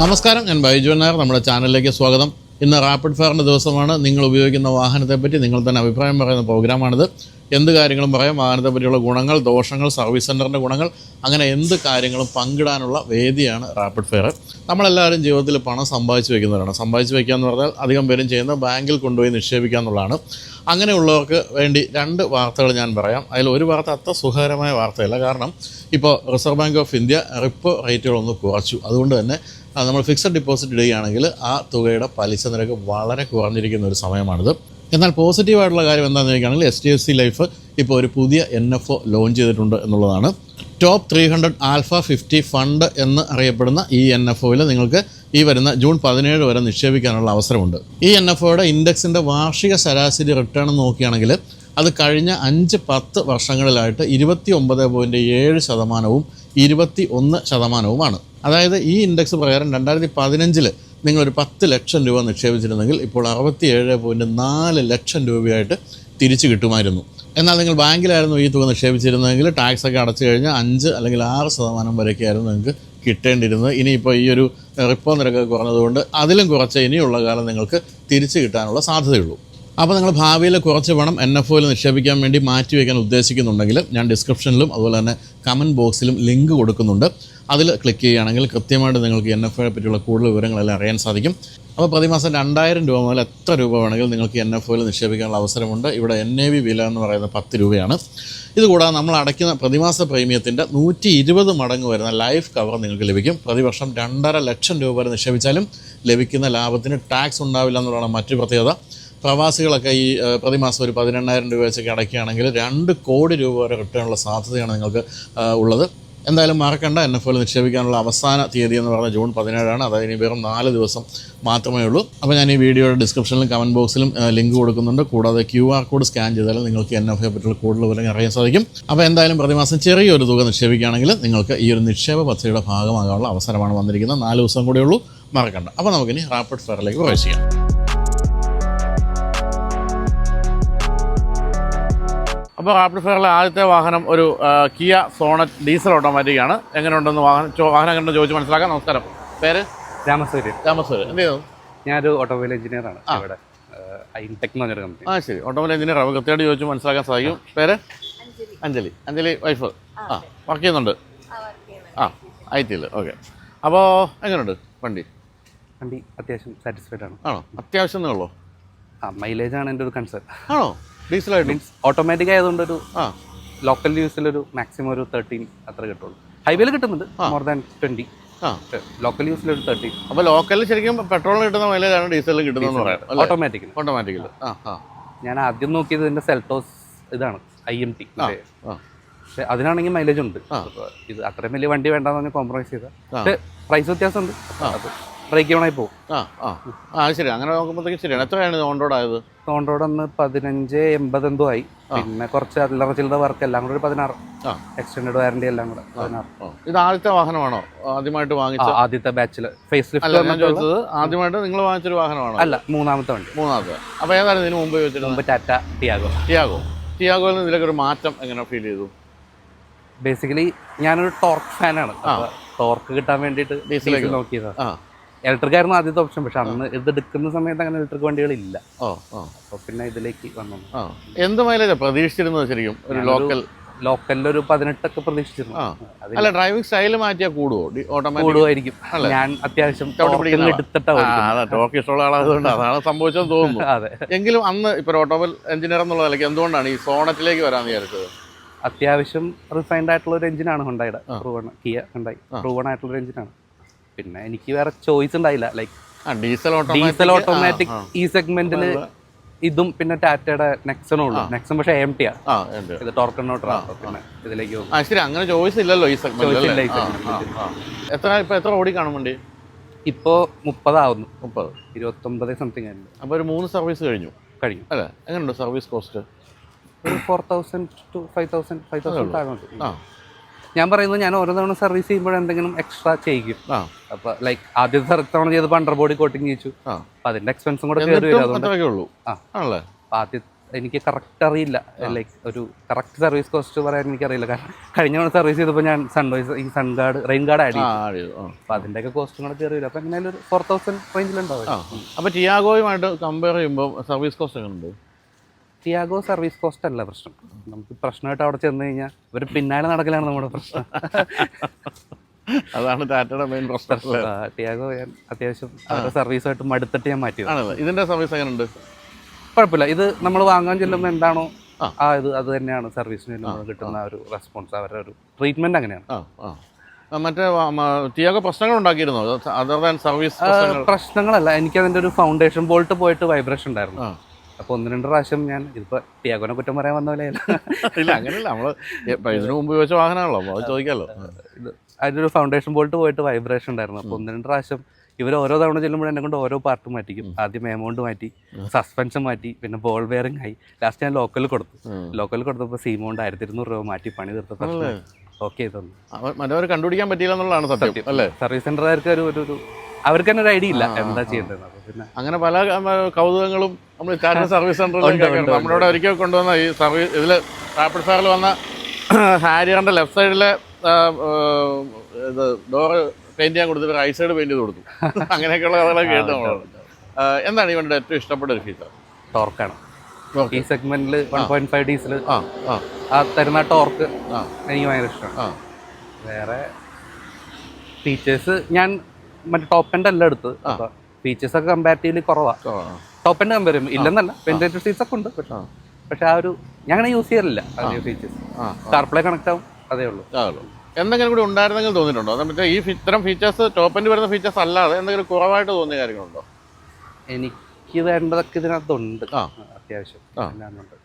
നമസ്കാരം ഞാൻ ബൈജു നായർ. നമ്മുടെ ചാനലിലേക്ക് സ്വാഗതം. ഇന്ന് റാപ്പിഡ് ഫയറിന്റെ ദിവസമാണ്. നിങ്ങൾ ഉപയോഗിക്കുന്ന വാഹനത്തെ പറ്റി നിങ്ങൾ തന്നെ അഭിപ്രായം പറയുന്ന പ്രോഗ്രാമാണിത്. എന്ത് കാര്യങ്ങളും പറയാം. വാഹനത്തെ പറ്റിയുള്ള ഗുണങ്ങൾ ദോഷങ്ങൾ സർവീസ് സെന്ററിന്റെ ഗുണങ്ങൾ അങ്ങനെ എന്ത് കാര്യങ്ങളും പങ്കിടാനുള്ള വേദിയാണ് റാപ്പിഡ് ഫെയർ നമ്മളെല്ലാവരും ജീവിതത്തിൽ പണം സമ്പാദിച്ചു വെക്കുന്നവരാണ്. സമ്പാദിച്ചു വെക്കുക എന്ന് പറഞ്ഞാൽ അധികം പേരും ചെയ്യുന്നത് ബാങ്കിൽ കൊണ്ടുപോയി നിക്ഷേപിക്കുക എന്നുള്ളതാണ്. അങ്ങനെയുള്ളവർക്ക് വേണ്ടി രണ്ട് വാർത്തകൾ ഞാൻ പറയാം. അതിൽ ഒരു വാർത്ത അത്ര സുഖകരമായ വാർത്തയല്ല. കാരണം ഇപ്പോൾ reserve bank of India repo റേറ്റുകളൊന്ന് കുറച്ചു. അതുകൊണ്ട് തന്നെ നമ്മൾ ഫിക്സഡ് ഡിപ്പോസിറ്റ് ഇടുകയാണെങ്കിൽ ആ തുകയുടെ പലിശ നിരക്ക് വളരെ കുറഞ്ഞിരിക്കുന്ന ഒരു സമയമാണിത്. എന്നാൽ പോസിറ്റീവായിട്ടുള്ള കാര്യം എന്താണെന്ന് ചോദിക്കുകയാണെങ്കിൽ H D F C life ഇപ്പോൾ ഒരു പുതിയ എൻ എഫ് ഒ ലോഞ്ച് ചെയ്തിട്ടുണ്ട് എന്നുള്ളതാണ്. Top three hundred alpha fifty fund എന്ന് അറിയപ്പെടുന്ന ഈ എൻ എഫ് ഒയിൽ നിങ്ങൾക്ക് ഈ വരുന്ന ജൂൺ പതിനേഴ് വരെ നിക്ഷേപിക്കാനുള്ള അവസരമുണ്ട്. ഈ എൻ എഫ് ഒയുടെ ഇൻഡെക്സിന്റെ വാർഷിക ശരാശരി റിട്ടേൺ നോക്കുകയാണെങ്കിൽ അത് കഴിഞ്ഞ അഞ്ച് പത്ത് വർഷങ്ങളിലായിട്ട് ഇരുപത്തി ഒമ്പത് പോയിന്റ് ഏഴ് ശതമാനവും ഇരുപത്തി ഒന്ന് ശതമാനവുമാണ്. അതായത് ഈ ഇൻഡെക്സ് പ്രകാരം രണ്ടായിരത്തി പതിനഞ്ചിൽ ഒരു പത്ത് ലക്ഷം രൂപ നിക്ഷേപിച്ചിരുന്നെങ്കിൽ ഇപ്പോൾ അറുപത്തി ഏഴ് പോയിന്റ് നാല് ലക്ഷം രൂപയായിട്ട് തിരിച്ചു കിട്ടുമായിരുന്നു. എന്നാൽ നിങ്ങൾ ബാങ്കിലായിരുന്നു ഈ തുക നിക്ഷേപിച്ചിരുന്നെങ്കിൽ ടാക്സ് ഒക്കെ അടച്ചു കഴിഞ്ഞാൽ അഞ്ച് അല്ലെങ്കിൽ ആറ് ശതമാനം വരെയൊക്കെയായിരുന്നു നിങ്ങൾക്ക് കിട്ടേണ്ടിരുന്നത് ഇനിയിപ്പോൾ ഈ ഒരു റിപ്പോ നിരക്ക് കുറഞ്ഞതുകൊണ്ട് അതിലും കുറച്ച് ഇനിയുള്ള കാലം നിങ്ങൾക്ക് തിരിച്ചു കിട്ടാനുള്ള സാധ്യതയുള്ളൂ. അപ്പോൾ നിങ്ങൾ ഭാവിയിൽ കുറച്ച് പണം എൻ എഫ് ഒയിൽ നിക്ഷേപിക്കാൻ വേണ്ടി മാറ്റി വയ്ക്കാൻ ഉദ്ദേശിക്കുന്നുണ്ടെങ്കിൽ ഞാൻ ഡിസ്ക്രിപ്ഷനിലും അതുപോലെ തന്നെ കമന്റ് ബോക്സിലും ലിങ്ക് കൊടുക്കുന്നുണ്ട്. അതിൽ ക്ലിക്ക് ചെയ്യുകയാണെങ്കിൽ കൃത്യമായിട്ട് നിങ്ങൾക്ക് എൻ എഫ് ഒയെ പറ്റിയുള്ള കൂടുതൽ വിവരങ്ങളെല്ലാം അറിയാൻ സാധിക്കും. അപ്പോൾ പ്രതിമാസം രണ്ടായിരം രൂപ മുതൽ എത്ര രൂപ വേണമെങ്കിലും നിങ്ങൾക്ക് എൻ എഫ് ഒയിൽ നിക്ഷേപിക്കാനുള്ള അവസരമുണ്ട്. ഇവിടെ എൻ എ വി വില എന്ന് പറയുന്നത് പത്ത് രൂപയാണ്. ഇതുകൂടാതെ നമ്മൾ അടയ്ക്കുന്ന പ്രതിമാസ പ്രീമിയത്തിന്റെ നൂറ്റി ഇരുപത് മടങ്ങ് വരുന്ന ലൈഫ് കവർ നിങ്ങൾക്ക് ലഭിക്കും. പ്രതിവർഷം രണ്ടര ലക്ഷം രൂപ വരെ നിക്ഷേപിച്ചാലും ലഭിക്കുന്ന ലാഭത്തിന് ടാക്സ് ഉണ്ടാവില്ല എന്നുള്ളതാണ് മറ്റു പ്രത്യേകത. പ്രവാസികളൊക്കെ ഈ പ്രതിമാസം ഒരു പതിനെണ്ണായിരം രൂപ വെച്ചൊക്കെ അടയ്ക്കുകയാണെങ്കിൽ രണ്ട് കോടി രൂപ വരെ കിട്ടാനുള്ള സാധ്യതയാണ് നിങ്ങൾക്ക് ഉള്ളത്. എന്തായാലും മറക്കണ്ട. എൻ എഫ് എൽ നിക്ഷേപിക്കാനുള്ള അവസാന തീയതി എന്ന് പറഞ്ഞാൽ ജൂൺ പതിനേഴാണ്. അതായത് ഇനി വെറും നാല് ദിവസം മാത്രമേ ഉള്ളൂ. അപ്പോൾ ഞാൻ ഈ വീഡിയോയുടെ ഡിസ്ക്രിപ്ഷനിലും കമന്റ് ബോക്സിലും ലിങ്ക് കൊടുക്കുന്നുണ്ട്. കൂടാതെ ക്യു ആർ കോഡ് സ്കാൻ ചെയ്താലും നിങ്ങൾക്ക് എൻ എഫ് എ പറ്റിയുള്ള കൂടുതൽ വിവരങ്ങൾ അറിയാൻ സാധിക്കും. അപ്പോൾ എന്തായാലും പ്രതിമാസം ചെറിയൊരു തുക നിക്ഷേപിക്കുകയാണെങ്കിൽ നിങ്ങൾക്ക് ഈ ഒരു നിക്ഷേപ പദ്ധതിയുടെ ഭാഗമാകാനുള്ള അവസരമാണ് വന്നിരിക്കുന്നത്. നാല് ദിവസം കൂടെ ഉള്ളൂ. മറക്കണ്ട. അപ്പോൾ നമുക്കിനി റാപ്പിഡ് ഫയറിലേക്ക് പ്രവേശിക്കാം. അപ്പോൾ റാപ്പിഡ് ഫെയറിലെ ആദ്യത്തെ വാഹനം ഒരു കിയ സോണറ്റ് ഡീസൽ ഓട്ടോമാറ്റിക് ആണ് എങ്ങനെയുണ്ടെന്ന് വാഹനം വാഹനം കണ്ടു ചോദിച്ച് മനസ്സിലാക്കാം. നമസ്കാരം. പേര്? രാമസൂര്യൻ രാമസൂര്യൻ എന്ത് ചെയ്തു? ഞാനൊരു ഓട്ടോമൊബൈൽ എഞ്ചിനീയറാണ് ഇവിടെ ഐൻടെക് എന്ന് പറഞ്ഞൊരു കമ്പനി ആ ശരി. ഓട്ടോമൊബൈൽ എഞ്ചിനീയർ അപ്പോൾ കൃത്യമായിട്ട് ചോദിച്ച് മനസ്സിലാക്കാൻ സാധിക്കും. പേര്? അഞ്ജലി. അഞ്ജലി. വൈഫ്. ആ വർക്ക് ചെയ്യുന്നുണ്ട്? ആ ഐ ടിയിൽ ഓക്കെ. അപ്പോൾ എങ്ങനെയുണ്ട് വണ്ടി? വണ്ടി അത്യാവശ്യം സാറ്റിസ്ഫൈഡ് ആണ്. ആണോ? അത്യാവശ്യം എന്നുള്ളൂ ആ മൈലേജ് ആണ് എന്റെ ഒരു കൺസേൺ ആണോ? ഡീസലായിട്ട്? മീൻസ് ഓട്ടോമാറ്റിക് ആയതുകൊണ്ട് ഒരു ലോക്കൽ ഒരു മാക്സിമം ഒരു തേർട്ടീൻ അത്ര കിട്ടുള്ളൂ. ഹൈവേയിൽ കിട്ടുന്നുണ്ട്. മോർ ദാൻ ട്വന്റി ലോക്കൽ യൂസിൽ ഒരു തേർട്ടീൻ അപ്പോൾ ലോക്കലിൽ ശരിക്കും പെട്രോൾ കിട്ടുന്ന മൈലേജാണ് ഡീസലിൽ കിട്ടുന്നത് ആ ആ. ഞാൻ ആദ്യം നോക്കിയത് ഇതിന്റെ സെൽട്ടോസ് ഇതാണ് ഐ എം ടി പക്ഷെ അതിനാണെങ്കിൽ മൈലേജ് ഉണ്ട്. ഇത് അത്രയും വലിയ വണ്ടി വേണ്ടെന്ന് പറഞ്ഞ് കോംപ്രമൈസ് ചെയ്ത. പക്ഷെ പ്രൈസ് വ്യത്യാസം ഉണ്ട്. ബ്രേക്ക് ഡൗൺ ആയി പോകും. ആ ശരി അങ്ങനെ നോക്കുമ്പോഴത്തേക്ക് ശരിയാണ്. എത്രയാണ് ഓൺ റോഡ് ആയത്? ഓൺ ഒന്ന് പതിനഞ്ച് എൺപത് എന്തോ ആയി. പിന്നെ കുറച്ച് അല്ലറ ചില്ലറ വർക്ക് എല്ലാം കൂടെ ഒരു പതിനാറ്. എക്സ്റ്റൻഡ് വാറണ്ടി എല്ലാം കൂടെ. പതിനാറ്. ഇത് ആദ്യത്തെ വാഹനമാണോ? ആദ്യമായിട്ട് വാങ്ങിച്ച ആദ്യത്തെ ബാച്ചിൽ ഫേസ് ലിഫ്റ്റ് ചോദിച്ചത് ആദ്യമായിട്ട് നിങ്ങൾ വാങ്ങിച്ചൊരു വാഹനമാണോ? അല്ല മൂന്നാമത്തെ വണ്ടി. മൂന്നാമത്തെ. അപ്പൊ ഏതായിരുന്നു ഇതിന് മുമ്പ് ചോദിച്ചിരുന്നത്? മുമ്പ് ടാറ്റ ടിയാഗോ ടിയാഗോ ടിയാഗോയിൽ നിന്ന് ഇതിലേക്ക് ഒരു മാറ്റം എങ്ങനെ ഫീൽ ചെയ്തു? ബേസിക്കലി ഞാനൊരു ടോർക്ക് ഫാനാണ് ടോർക്ക് കിട്ടാൻ വേണ്ടിയിട്ട് ഡീസൽ നോക്കിയതാണ് ഇലക്ട്രിക് ആയിരുന്നു ആദ്യത്തെ ഓപ്ഷൻ പക്ഷെ അന്ന് ഇത് എടുക്കുന്ന സമയത്ത് അങ്ങനെ ഇലക്ട്രിക് വണ്ടികൾ ഇല്ല ഓ അപ്പോൾ പിന്നെ ഇതിലേക്ക് വന്നു. ആ. എന്ത് മൈലേജാണ് പ്രതീക്ഷിച്ചിരുന്നത് ശരിക്കും? ഒരു ലോക്കൽ ലോക്കലിൽ ഒരു പതിനെട്ടൊക്കെ പ്രതീക്ഷിച്ചിരുന്നു. അല്ല ഡ്രൈവിംഗ് സ്റ്റൈൽ മാറ്റിയാൽ കൂടുവോ? ഓട്ടോമാറ്റിക് കൂടുമായിരിക്കും ഞാൻ അത്യാവശ്യം torque എടുത്തിട്ടാ അതെ ടോക്ക് ഇഷ്ടമുള്ള ആളായതുകൊണ്ട് അതാണ് സംഭവിച്ചതെന്ന് തോന്നുന്നു. അതെ. എങ്കിലും അന്ന് ഇപ്പോൾ ഓട്ടോമൊബൈൽ എഞ്ചിനീയർ എന്നുള്ള നിലയ്ക്ക് എന്തുകൊണ്ടാണ് ഈ സോണറ്റിലേക്ക് വരാൻ വിചാരിച്ചത്? അത്യാവശ്യം റിഫൈൻഡ് ആയിട്ടുള്ള ഒരു എഞ്ചിനാണ് ഹുണ്ടായുടെ പ്രൂവൺ കിയ ഹുണ്ടായി പ്രൂവൺ ആയിട്ടുള്ള ഒരു എഞ്ചിനാണ് പിന്നെ എനിക്ക് വേറെ ചോയ്സ് ഉണ്ടായില്ല. ലൈക്ക് ആ ഡീസൽ ഡീസൽ ഓട്ടോമാറ്റിക് ഈ സെഗ്മെന്റിന് ഇതും പിന്നെ ടാറ്റയുടെ നെക്സണും ഉള്ളു. നെക്സൺ പക്ഷെ എം ടി ഇത് ടോർക്കനോട്ടറാ പിന്നെ ഇതിലേക്ക് പോകും ശരി അങ്ങനെ ചോയ്സ് ഇല്ലല്ലോ ഈ സെഗ്മെന്റ് എത്ര ഇപ്പൊ എത്ര ഓടി കാണും വണ്ടി? ഇപ്പോ മുപ്പതാവുന്നു. മുപ്പത്. ഇരുപത്തൊമ്പത് സംതിങ് ആയിരുന്നു. അപ്പോൾ ഒരു മൂന്ന് സർവീസ് കഴിഞ്ഞു. കഴിഞ്ഞു. അല്ലെ? എങ്ങനെയുണ്ട് സർവീസ് കോസ്റ്റ് ഒരു four thousand to five thousand five thousand താഴെ ആ. ഞാൻ പറയുന്നത് ഞാൻ ഓരോ തവണ സർവീസ് ചെയ്യുമ്പോൾ എന്തെങ്കിലും എക്സ്ട്രാ ചെയ്യിക്കും ആ. അപ്പൊ ലൈക്ക് ആദ്യത്തെ തവണ ചെയ്ത് പണ്ടർ ബോഡി കോട്ടിങ് ചെയ്യിച്ചു അപ്പൊ അതിന്റെ എക്സ്പെൻസും കൂടെ കയറി വരും അപ്പൊ എനിക്ക് കറക്റ്റ് അറിയില്ല. ലൈക്ക് ഒരു കറക്റ്റ് സർവീസ് കോസ്റ്റ് പറയാൻ എനിക്ക് അറിയില്ല കാരണം കഴിഞ്ഞ തവണ സർവീസ് ചെയ്തപ്പോൾ ഞാൻ സൺവൈസ് ഈ sun guard rain guard add അപ്പൊ ചെയ്തു. ആ. അപ്പോൾ അതിന്റെയൊക്കെ കോസ്റ്റും കൂടെ കയറി അപ്പോൾ എങ്ങനെയാലും ഒരു ഫോർ തൗസൻഡ് റേഞ്ചിലുണ്ടാവും അപ്പൊ ടിയാഗോയുമായിട്ട് കമ്പയർ ചെയ്യുമ്പോൾ സർവീസ് കോസ്റ്റ് എങ്ങനെയുണ്ട് ടിയാഗോ സർവീസ് കോസ്റ്റ് അല്ല പ്രശ്നം. നമുക്ക് പ്രശ്നമായിട്ട് അവിടെ ചെന്ന് കഴിഞ്ഞാൽ ഇവർ പിന്നാലെ നടക്കലാണ് നമ്മുടെ പ്രശ്നം. അതാണ് ടാറ്റയുടെ മെയിൻ പ്രശ്നം ടിയാഗോ ഞാൻ അത്യാവശ്യം അവരുടെ സർവീസായിട്ട് മടുത്തിട്ട് ഞാൻ മാറ്റിയത്. ഇതിന്റെ സർവീസ് എങ്ങനെയുണ്ട് കുഴപ്പമില്ല. ഇത് നമ്മൾ വാങ്ങാൻ ചെല്ലുമ്പോൾ എന്താണോ ആ. ഇത് അത് തന്നെയാണ്. സർവീസിന് നമ്മൾ കിട്ടുന്ന ഒരു റെസ്പോൺസ് അവരുടെ ഒരു ട്രീറ്റ്മെന്റ് അങ്ങനെയാണ്. മറ്റേ ടിയാഗോ പ്രശ്നങ്ങൾ ഉണ്ടാക്കിയിരുന്നോ? അതർ ദാൻ സർവീസ് പ്രശ്നങ്ങളല്ല. എനിക്ക് അതിന്റെ ഒരു ഫൗണ്ടേഷൻ ബോൾട്ട് പോയിട്ട് വൈബ്രേഷൻ ഉണ്ടായിരുന്നു. അപ്പൊ ഒന്ന് രണ്ട് പ്രാവശ്യം ഞാൻ ഇതിപ്പോ ടിയാഗോനെ കുറ്റം പറയാൻ വന്ന പോലെയല്ല ഇല്ല അങ്ങനെയല്ല. നമ്മൾ ഇതിനു മുമ്പ് ചോദിച്ച വാഹനമാണല്ലോ അപ്പോൾ അത് ചോദിക്കാമല്ലോ ഇത് അതിനൊരു ഫൗണ്ടേഷൻ ബോൾട്ട് പോയിട്ട് വൈബ്രേഷൻ ഉണ്ടായിരുന്നു. അപ്പൊ ഒന്ന് രണ്ട് പ്രാവശ്യം ഇവർ ഓരോ തവണ ചെല്ലുമ്പോൾ എന്നെ കൊണ്ട് ഓരോ പാർട്ട് മാറ്റിക്കും. ആദ്യം എമൗണ്ട് മാറ്റി സസ്പെൻഷൻ മാറ്റി പിന്നെ ബോൾ ബെയറിംഗ് ആയി. ലാസ്റ്റ് ഞാൻ ലോക്കൽ കൊടുത്തു. ലോക്കലിൽ ലോക്കൽ കൊടുത്തപ്പോൾ സീമൗണ്ട് ആയിരത്തി ഇരുന്നൂറ് രൂപ മാറ്റി പണി തീർത്തപ്പോൾ ഓക്കെ തന്നു മറ്റവർ കണ്ടുപിടിക്കാൻ പറ്റിയില്ല എന്നുള്ളതാണ് സത്യം അല്ലേ? സർവീസ് സെന്ററുകാർക്ക് ഒരു ഒരു അവർക്ക് തന്നെ ഒരു ഐഡിയ ഇല്ല എന്താ ചെയ്യേണ്ടത്. പിന്നെ അങ്ങനെ പല കൗതുകങ്ങളും നമ്മൾ ടാറ്റ സർവീസ് സെന്ററിൽ നമ്മളോട് ഒരിക്കൽ കൊണ്ടുവന്ന ഈ സർവീസ് ഇതിൽ റാപ്പിഡ് ഫയറിൽ വന്ന ഹാരിയറിന്റെ ലെഫ്റ്റ് സൈഡിലെ ഇത് ഡോറ് പെയിന്റ് ചെയ്യാൻ കൊടുത്തിട്ട് റൈറ്റ് സൈഡ് പെയിന്റ് ചെയ്ത് കൊടുത്തു. അങ്ങനെയൊക്കെയുള്ള കഥകളൊക്കെ കേട്ട് നമ്മൾ എന്താണ് ഈ വണ്ടിയുടെ ഏറ്റവും ഇഷ്ടപ്പെട്ട ഒരു ഫീച്ചർ ടോർക്കാണ്. ഈ സെഗ്മെന്റിൽ വൺ പോയിന്റ് ഫൈവ് ഡീസിൽ ആ തരുന്ന ടോർക്ക് എനിക്ക് ഭയങ്കര ഇഷ്ടമാണ് വേറെ ഫീച്ചേഴ്സ് ഞാൻ മറ്റേ ടോപ്പ് എൻഡ് അല്ല എടുത്ത് ഫീച്ചേഴ്സ് ഒക്കെ കമ്പാരിറ്റീവ്ലി കുറവാണ് ടോപ്പ് എൻഡ് കമ്പയർ ചെയ്യുമ്പോൾ ഇല്ലെന്നല്ല വെന്റിലേറ്റർ സീറ്റ്സ് ഒക്കെ ഉണ്ട് പക്ഷെ. ആ. ഒരു ഞാൻ അങ്ങനെ യൂസ് ചെയ്യാറില്ല ഫീച്ചേഴ്സ് കാർപ്ലേ കണക്ട് ആവും അതേ ഉള്ളൂ. എന്തെങ്കിലും കൂടി ഉണ്ടായിരുന്നെങ്കിൽ തോന്നിയിട്ടുണ്ടോ? മറ്റേ ഈ ഇത്തരം ഫീച്ചേഴ്സ് ടോപ്പ് എൻഡ് വരുന്ന ഫീച്ചേഴ്സ് അല്ലാതെ എന്തെങ്കിലും കുറവായിട്ട് തോന്നിയ കാര്യങ്ങളുണ്ടോ? എനിക്ക് വേണ്ടതൊക്കെ ഇതിനകത്തുണ്ട്. ആ. അത്യാവശ്യം ആ. എല്ലാം ഉണ്ട്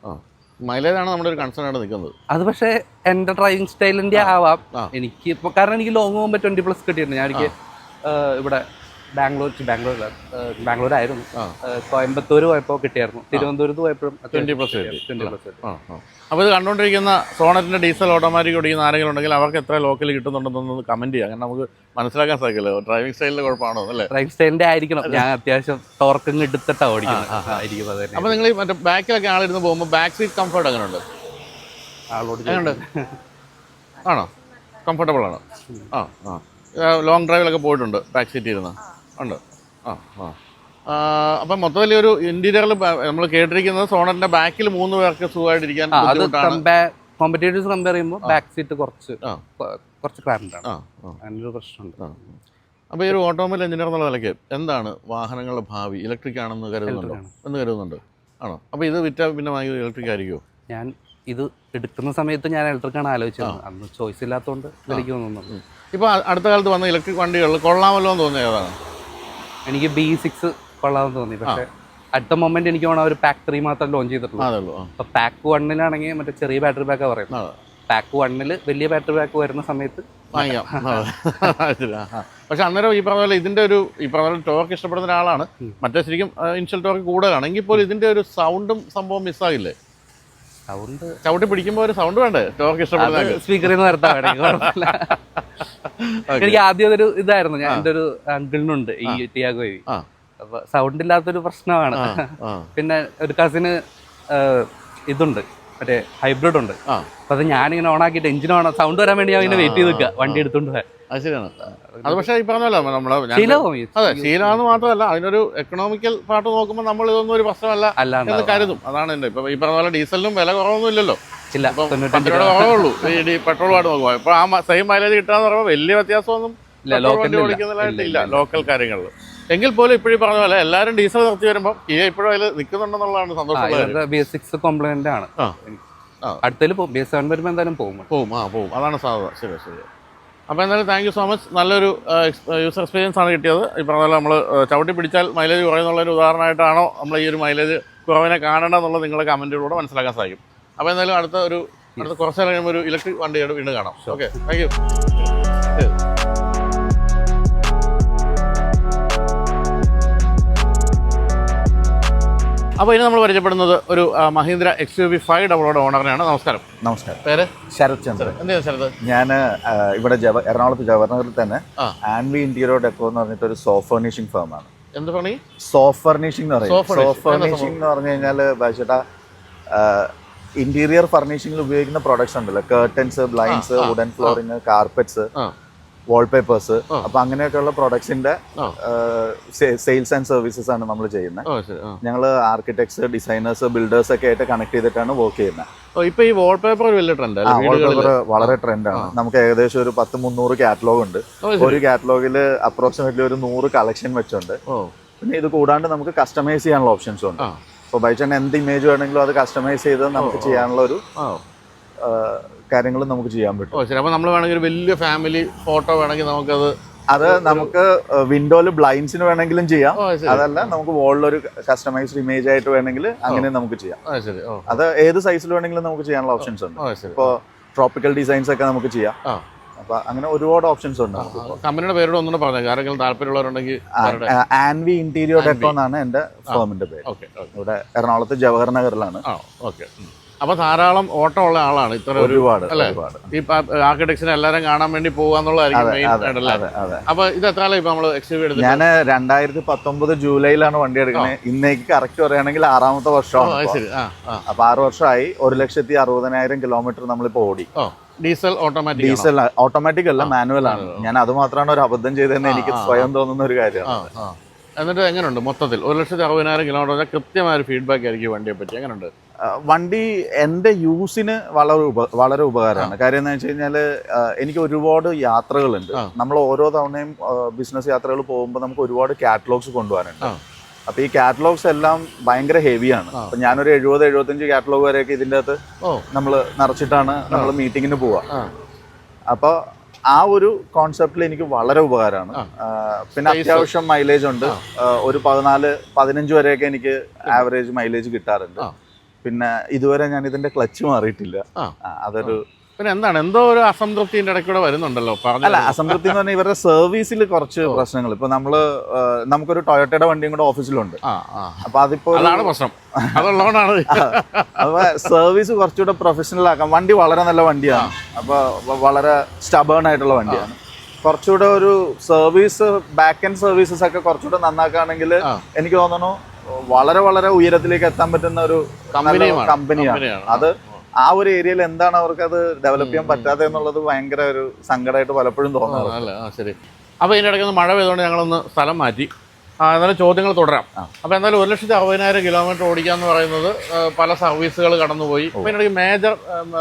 മൈലേജ് ആണ് നമ്മുടെ ഒരു കൺസേൺ ആയിട്ട് നിൽക്കുന്നത്. അത് പക്ഷേ എന്റെ ഡ്രൈവിംഗ് സ്റ്റൈലിന്റെ ആവാം. എനിക്ക് ഇപ്പോൾ കാരണം എനിക്ക് ലോങ് പോകുമ്പോൾ ട്വന്റി പ്ലസ് കിട്ടിയിട്ടുണ്ട് ഞാൻ എനിക്ക് ഇവിടെ ബാംഗ്ലൂർ ബാംഗ്ലൂർ ബാംഗ്ലൂർ ആയിരുന്നു. കോയമ്പത്തൂർ പോയപ്പോൾ കിട്ടിയായിരുന്നു. തിരുവനന്തപുരത്ത് പോയപ്പോഴും 20 plus കിട്ടി. ട്വന്റി പ്ലസ് ആ ആ. അപ്പോൾ ഇത് കണ്ടുകൊണ്ടിരിക്കുന്ന സോണറ്റിന്റെ ഡീസൽ ഓട്ടോമാറ്റിക് ഓടിക്കുന്ന ആരെങ്കിലും ഉണ്ടെങ്കിൽ അവർക്ക് എത്ര ലോക്കൽ കിട്ടുന്നുണ്ടെന്നൊന്ന് കമന്റ് ചെയ്യാം. കാരണം നമുക്ക് മനസ്സിലാക്കാൻ സാധിക്കില്ല. ഡ്രൈവിംഗ് സ്റ്റൈലിന്റെ കുഴപ്പമാണോ അല്ലേ? ഡ്രൈവിംഗ് സ്റ്റൈലിന്റെ ആയിരിക്കണം. ഞാൻ അത്യാവശ്യം ടോർക്കും എടുത്തിട്ടാ ഓടിക്കുന്നത്. ആയിരിക്കും അത് അപ്പോൾ നിങ്ങൾ ഈ മറ്റേ ബാക്കിലൊക്കെ ആളിരുന്ന് പോകുമ്പോൾ ബാക്ക് സീറ്റ് കംഫർട്ട് അങ്ങനെ ഉണ്ട് ആണോ? കംഫർട്ടബിൾ ആണ്? ആ ആ. ലോങ് ഡ്രൈവിലൊക്കെ പോയിട്ടുണ്ട് ബാക്ക് സീറ്റ് ഇരുന്ന്. ഉണ്ട്. ആ ആ, അപ്പം മൊത്തത്തിൽ ഒരു ഇന്റീരിയർ നമ്മൾ കേട്ടിരിക്കുന്നത് സോണറിന്റെ ബാക്കിൽ മൂന്ന് പേർക്ക് സുഖമായിട്ടിരിക്കാൻ കോമ്പറ്റേറ്റീവ്സ് കമ്പയർ ചെയ്യുമ്പോൾ ബാക്ക് സീറ്റ് കുറച്ച് കുറച്ച് ആ അതിനൊരു പ്രശ്നമുണ്ട്. അപ്പോൾ ഈ ഒരു ഓട്ടോമൊബൈൽ എഞ്ചിനീയർ എന്നുള്ള നിലയ്ക്ക് എന്താണ് വാഹനങ്ങളുടെ ഭാവി? ഇലക്ട്രിക് ആണെന്ന് കരുതുന്നുണ്ടോ? എന്ന് കരുതുന്നുണ്ട്. ആണോ? അപ്പോൾ ഇത് വിറ്റ പിന്നെ വാങ്ങി ഇലക്ട്രിക് ആയിരിക്കുമോ ഞാൻ ഇത് എടുക്കുന്ന സമയത്ത് ഞാൻ ഇലക്ട്രിക് ആണ് ആലോചിച്ചത്. അന്ന് ചോയ്സ് ഇല്ലാത്തതുകൊണ്ട് തോന്നുന്നു ഇപ്പോൾ അടുത്ത കാലത്ത് വന്ന ഇലക്ട്രിക് വണ്ടികൾ കൊള്ളാമല്ലോ എന്ന് തോന്നിയതാണ് എനിക്ക് ബി സിക്സ് കൊള്ളാമെന്ന് തോന്നി. പക്ഷേ അടുത്ത മൊമെന്റ് എനിക്ക് വേണം ഒരു പാക്ക് ത്രീ മാത്രം ലോഞ്ച് ചെയ്തിട്ടുള്ളൂ. അപ്പൊ പാക്ക് വണ്ണിലാണെങ്കിൽ മറ്റേ ചെറിയ ബാറ്ററി ബാക്കാ പറയും. പാക്ക് വണ്ണിൽ വലിയ ബാറ്ററി ബാക്ക് വരുന്ന സമയത്ത് വാങ്ങിക്കാം. പക്ഷെ അന്നേരം ഈ പറഞ്ഞ പോലെ ഇതിന്റെ ഒരു ഈ പറഞ്ഞ പോലെ ടോർക്ക് ഇഷ്ടപ്പെടുന്ന ഒരാളാണ്. മറ്റേ ശരിക്കും ഇൻഷ്യൽ ടോക്ക് കൂടുതലാണ് എങ്കിൽ പോലും ഇതിന്റെ ഒരു സൗണ്ടും സംഭവം മിസ്സാകില്ലേ സൗണ്ട് ചവിട്ടി പിടിക്കുമ്പോൾ ഒരു സൗണ്ട് വേണ്ടേ? ടോക്ക് ഇഷ്ടപ്പെടുന്ന? സ്പീക്കറിൽ നിന്ന് വരത്താ എനിക്ക് ആദ്യം ഒരു ഇതായിരുന്നു. ഞാൻ എന്റെ ഒരു അങ്കിളിനുണ്ട് ഈ ടിയാഗോ അപ്പൊ സൗണ്ട് ഇല്ലാത്തൊരു പ്രശ്നമാണ് പിന്നെ ഒരു കസിന് ഇതുണ്ട്. മറ്റേ ഹൈബ്രിഡ് ഉണ്ട്. അപ്പൊ അത് ഞാനിങ്ങനെ ഓൺ ആക്കിയിട്ട് എഞ്ചിൻ ഓൺ സൗണ്ട് വരാൻ വേണ്ടി ഞാൻ ഇങ്ങനെ വെയിറ്റ് ചെയ്ത് നിൽക്കുക വണ്ടി എടുത്തോണ്ട് അത് ശരിയാണ്. അത് പക്ഷേ ഈ പറഞ്ഞല്ലോ നമ്മളെ അതെ ശീലമാണെന്ന് മാത്രമല്ല അതിനൊരു എക്കണോമിക്കൽ പാർട്ട് നോക്കുമ്പോൾ നമ്മൾ ഇതൊന്നും ഒരു പ്രശ്നമല്ല എന്ന് കരുതും. അതാണ് എന്റെ ഇപ്പൊ ഈ പറഞ്ഞ പോലെ ഡീസലിനും വില കുറവൊന്നും ഇല്ലല്ലോ. രൂപ. കുറവുള്ളൂ. ഈ പെട്രോൾ പാട്ട് നോക്കുമ്പോൾ ഇപ്പോൾ ആ സെയിം മൈലേജ് കിട്ടാന്ന് പറയുമ്പോൾ വലിയ വ്യത്യാസമൊന്നും പെട്രോൾ ഇല്ല. ലോക്കൽ കാര്യങ്ങളിൽ. എങ്കിൽ പോലും ഇപ്പോഴും പറഞ്ഞ പോലെ എല്ലാവരും ഡീസൽ നിർത്തി വരുമ്പോൾ കിയ ഇപ്പോഴും അതിൽ നിൽക്കുന്നുണ്ടെന്നുള്ളതാണ് സന്തോഷം ബി എസ് സിക്സ് കോംപ്ലിമെന്റ് ആണ്. അടുത്തതിൽ ബി എസ് സെവൻ വരുമ്പോൾ എന്തായാലും പോകും. പോകും ആ പോകും അതാണ് സാധ്യത. ശരി ശരി അപ്പോൾ എന്തായാലും താങ്ക് യു സോ മച്ച് നല്ലൊരു യൂസർ എക്സ്പീരിയൻസ് ആണ് കിട്ടിയത്. ഈ പറഞ്ഞ പോലെ നമ്മൾ ചവിട്ടി പിടിച്ചാൽ മൈലേജ് കുറയുന്നുള്ളൊരു ഉദാഹരണമായിട്ടാണോ നമ്മൾ ഈ ഒരു മൈലേജ് കുറവിനെ കാണേണ്ടതെന്നുള്ളത് നിങ്ങളുടെ കമന്റിലൂടെ മനസ്സിലാക്കാൻ സാധിക്കും. അപ്പോൾ എന്തായാലും അടുത്ത ഒരു അടുത്ത കുറച്ച് നേരം കഴിയുമ്പോൾ ഒരു ഇലക്ട്രിക് വണ്ടിയോട് വീണ്ടും കാണാം. ഓക്കെ താങ്ക് യു അപ്പോൾ ഇനി നമ്മൾ പരിചയപ്പെടുന്നത് ഒരു Mahindra X U V five ഡബിളോടെ ഓണറിനാണ് നമസ്കാരം. നമസ്കാരം. പേര്? ശരത് ചന്ദ്രൻ. എന്തെയാണ് ശരത്? ഞാൻ ഇവിടെ ജവ എറണാകുളത്ത് ജവഹർനഗറിൽ തന്നെ ആൻവി ഇന്റീരിയർ ഡെക്കോ എന്ന് പറഞ്ഞിട്ട് ഒരു സോഫ്റ്റ് ഫർണിഷിംഗ് ഫേമാണ് എന്ത് പണി? സോഫ്റ്റ് ഫർണിഷിംഗ് എന്ന് പറയും. സോഫ്റ്റ് സോഫ് ഫർണിഷിംഗ് എന്ന് പറഞ്ഞു കഴിഞ്ഞാൽ ബാച്ചേട്ടാ ഇന്റീരിയർ ഫർണിഷിംഗിൽ ഉപയോഗിക്കുന്ന പ്രോഡക്ട്സ് ഉണ്ടല്ലോ. Curtains blinds wooden flooring carpets wallpapers. അപ്പൊ അങ്ങനെയൊക്കെയുള്ള പ്രൊഡക്ട്സിന്റെ സെയിൽസ് ആൻഡ് സർവീസസ് ആണ് നമ്മൾ ചെയ്യുന്നത്. ഞങ്ങൾ ആർക്കിടെക്ട്സ് ഡിസൈനേഴ്സ് ബിൽഡേഴ്സ് ഒക്കെ ആയിട്ട് കണക്ട് ചെയ്തിട്ടാണ് വർക്ക് ചെയ്യുന്നത്. ഇപ്പൊ ഈ വാൾപേപ്പർ വലിയ ട്രെൻഡ് വാൾപേപ്പർ വളരെ ട്രെൻഡാണ് നമുക്ക് ഏകദേശം ഒരു പത്ത് മുന്നൂറ് കാറ്റലോഗ് ഉണ്ട്. ഒരു കാറ്റലോഗിൽ അപ്രോക്സിമേറ്റ്ലി ഒരു നൂറ് കളക്ഷൻ വെച്ചുണ്ട് പിന്നെ ഇത് കൂടാണ്ട് നമുക്ക് കസ്റ്റമൈസ് ചെയ്യാനുള്ള ഓപ്ഷൻസ് ഉണ്ട്. അപ്പോൾ ബൈ ചാൻ എന്ത് ഇമേജ് വേണമെങ്കിലും അത് കസ്റ്റമൈസ് ചെയ്ത് നമുക്ക് ചെയ്യാനുള്ള ഒരു ആ കാര്യങ്ങൾ നമുക്ക് ചെയ്യാൻ പറ്റും. ഓ ശരി. അപ്പോൾ നമ്മൾ വേണമെങ്കിൽ ഒരു വലിയ ഫാമിലി ഫോട്ടോ വേണമെങ്കിൽ നമുക്കത് അത് നമുക്ക് വിൻഡോയിൽ ബ്ലൈൻഡ്സിന് വേണമെങ്കിലും ചെയ്യാം. അതല്ല നമുക്ക് വോളിൽ ഒരു കസ്റ്റമൈസ്ഡ് ഇമേജ് ആയിട്ട് വേണമെങ്കിൽ അങ്ങനെ നമുക്ക് ചെയ്യാം. അത് ഏത് സൈസിൽ വേണമെങ്കിലും നമുക്ക് ചെയ്യാനുള്ള ഓപ്ഷൻസ് ഉണ്ട്. ഇപ്പോൾ ട്രോപ്പിക്കൽ ഡിസൈൻസ് ഒക്കെ നമുക്ക് ചെയ്യാം. അപ്പൊ അങ്ങനെ ഒരുപാട് ഓപ്ഷൻസ് ഉണ്ട് കമ്പനിയുടെ പേരോട് ഒന്നും പറഞ്ഞു ആരെങ്കിലും താല്പര്യമുള്ളവരുണ്ടെങ്കിൽ ആൻവി ഇന്റീരിയർ ഡെക്കോ എന്നാണ് എന്റെ ഫേമിന്റെ പേര്. ഇവിടെ എറണാകുളത്ത് ജവഹർ നഗറിലാണ് ഓക്കെ. അപ്പൊ ധാരാളം ഓട്ടം ഉള്ള ആളാണ് ഇത്ര ഒരു ഒരുപാട് അല്ലെ? ഈ ആർക്കിടെക്സിനെ എല്ലാരും കാണാൻ വേണ്ടി പോകാന്നുള്ളതായിരിക്കും അപ്പൊ ഇത് എത്ര ഇപ്പൊ നമ്മൾ എക്സ്യൂവ് എടുത്തിട്ട്? ഞാൻ രണ്ടായിരത്തി പത്തൊമ്പത് ജൂലൈയിലാണ് വണ്ടി എടുക്കുന്നത്. ഇന്നേക്ക് കറക്റ്റ് പറയുകയാണെങ്കിൽ ആറാമത്തെ വർഷമാണ് അപ്പൊ ആറ് വർഷമായി ഒരു ലക്ഷത്തി അറുപതിനായിരം കിലോമീറ്റർ നമ്മളിപ്പോ ഓടി. ഡീസൽ ഓട്ടോമാറ്റിക് ഡീസൽ ഓട്ടോമാറ്റിക് അല്ല മാനുവൽ ആണ്. ഞാൻ അത് മാത്രമാണ് ഒരു അബദ്ധം ചെയ്തതെന്ന് എനിക്ക് സ്വയം തോന്നുന്ന ഒരു കാര്യമാണ്. എന്നിട്ട് എങ്ങനെയുണ്ട് മൊത്തത്തിൽ? ഒരു ലക്ഷത്തി അറുപതിനായിരം കിലോമീറ്റർ കൃത്യമായ ഒരു ഫീഡ്ബാക്ക് ആയിരിക്കും വണ്ടിയെ പറ്റി എങ്ങനെയുണ്ട് വണ്ടി എന്റെ യൂസിന് വളരെ ഉപ വളരെ ഉപകാരമാണ്. കാര്യം എന്ന് വെച്ച് കഴിഞ്ഞാൽ എനിക്ക് ഒരുപാട് യാത്രകളുണ്ട്. നമ്മൾ ഓരോ തവണയും ബിസിനസ് യാത്രകൾ പോകുമ്പോൾ നമുക്ക് ഒരുപാട് കാറ്റലോഗ്സ് കൊണ്ടുപോകാനുണ്ട്. അപ്പൊ ഈ കാറ്റലോഗ്സ് എല്ലാം ഭയങ്കര ഹെവിയാണ്. അപ്പൊ ഞാനൊരു എഴുപത് എഴുപത്തഞ്ച് കാറ്റലോഗ് വരെയൊക്കെ ഇതിന്റെ അകത്ത് നമ്മൾ നിറച്ചിട്ടാണ് നമ്മൾ മീറ്റിങ്ങിന് പോവുക അപ്പൊ അപ്പോൾ ആ ഒരു കോൺസെപ്റ്റിൽ എനിക്ക് വളരെ ഉപകാരമാണ്. പിന്നെ. അത്യാവശ്യം മൈലേജ് ഉണ്ട്. ഒരു പതിനാല് പതിനഞ്ച് വരെയൊക്കെ എനിക്ക് ആവറേജ് മൈലേജ് കിട്ടാറുണ്ട്. പിന്നെ ഇതുവരെ ഞാൻ ഇതിന്റെ ക്ലച്ച് മാറിയിട്ടില്ല. അതൊരു പിന്നെ എന്താണ് എന്തോ ഒരു അസംതൃപ്തിന്റെ ഇടയ്ക്കൂടെ വരുന്നുണ്ടല്ലോ അല്ല അസംതൃപ്തി എന്ന് പറഞ്ഞാൽ ഇവരുടെ സർവീസിൽ കുറച്ച് പ്രശ്നങ്ങൾ. ഇപ്പൊ നമ്മൾ നമുക്കൊരു ടൊയോട്ടയുടെ വണ്ടിയും കൂടെ ഓഫീസിലുണ്ട്. അപ്പൊ അതിപ്പോ അതാണ് പ്രശ്നം. അതുള്ളതുകൊണ്ടാണ്. അപ്പൊ സർവീസ് കുറച്ചുകൂടെ പ്രൊഫഷണൽ ആക്കാം. വണ്ടി വളരെ നല്ല വണ്ടിയാണ്. അപ്പൊ വളരെ സ്റ്റബേൺ ആയിട്ടുള്ള വണ്ടിയാണ്. കുറച്ചുകൂടെ ഒരു സർവീസ് ബാക്ക് ആൻഡ് സർവീസസ് ഒക്കെ കുറച്ചുകൂടെ നന്നാക്കുകയാണെങ്കിൽ എനിക്ക് തോന്നുന്നു വളരെ വളരെ ഉയരത്തിലേക്ക് എത്താൻ പറ്റുന്ന ഒരു കമ്പനിയാണ്. അത് ആ ഒരു ഏരിയയിൽ എന്താണ് അവർക്ക് അത് ഡെവലപ്പ് ചെയ്യാൻ പറ്റാതെ എന്നുള്ളത് ഭയങ്കര ഒരു സങ്കടമായിട്ട് പലപ്പോഴും തോന്നുന്നു ശരി. അപ്പോൾ ഇതിന്റെ ഇടയ്ക്ക് മഴ പെയ്തുകൊണ്ട് ഞങ്ങളൊന്ന് സ്ഥലം മാറ്റി. എന്നാലും ചോദ്യങ്ങൾ തുടരാം. അപ്പൊ അപ്പോൾ എന്തായാലും ഒരു ലക്ഷത്തി അറുപതിനായിരം കിലോമീറ്റർ ഓടിക്കുക എന്ന് പറയുന്നത് പല സർവീസുകൾ കടന്നുപോയി. അപ്പോൾ ഇതിനിടയ്ക്ക് മേജർ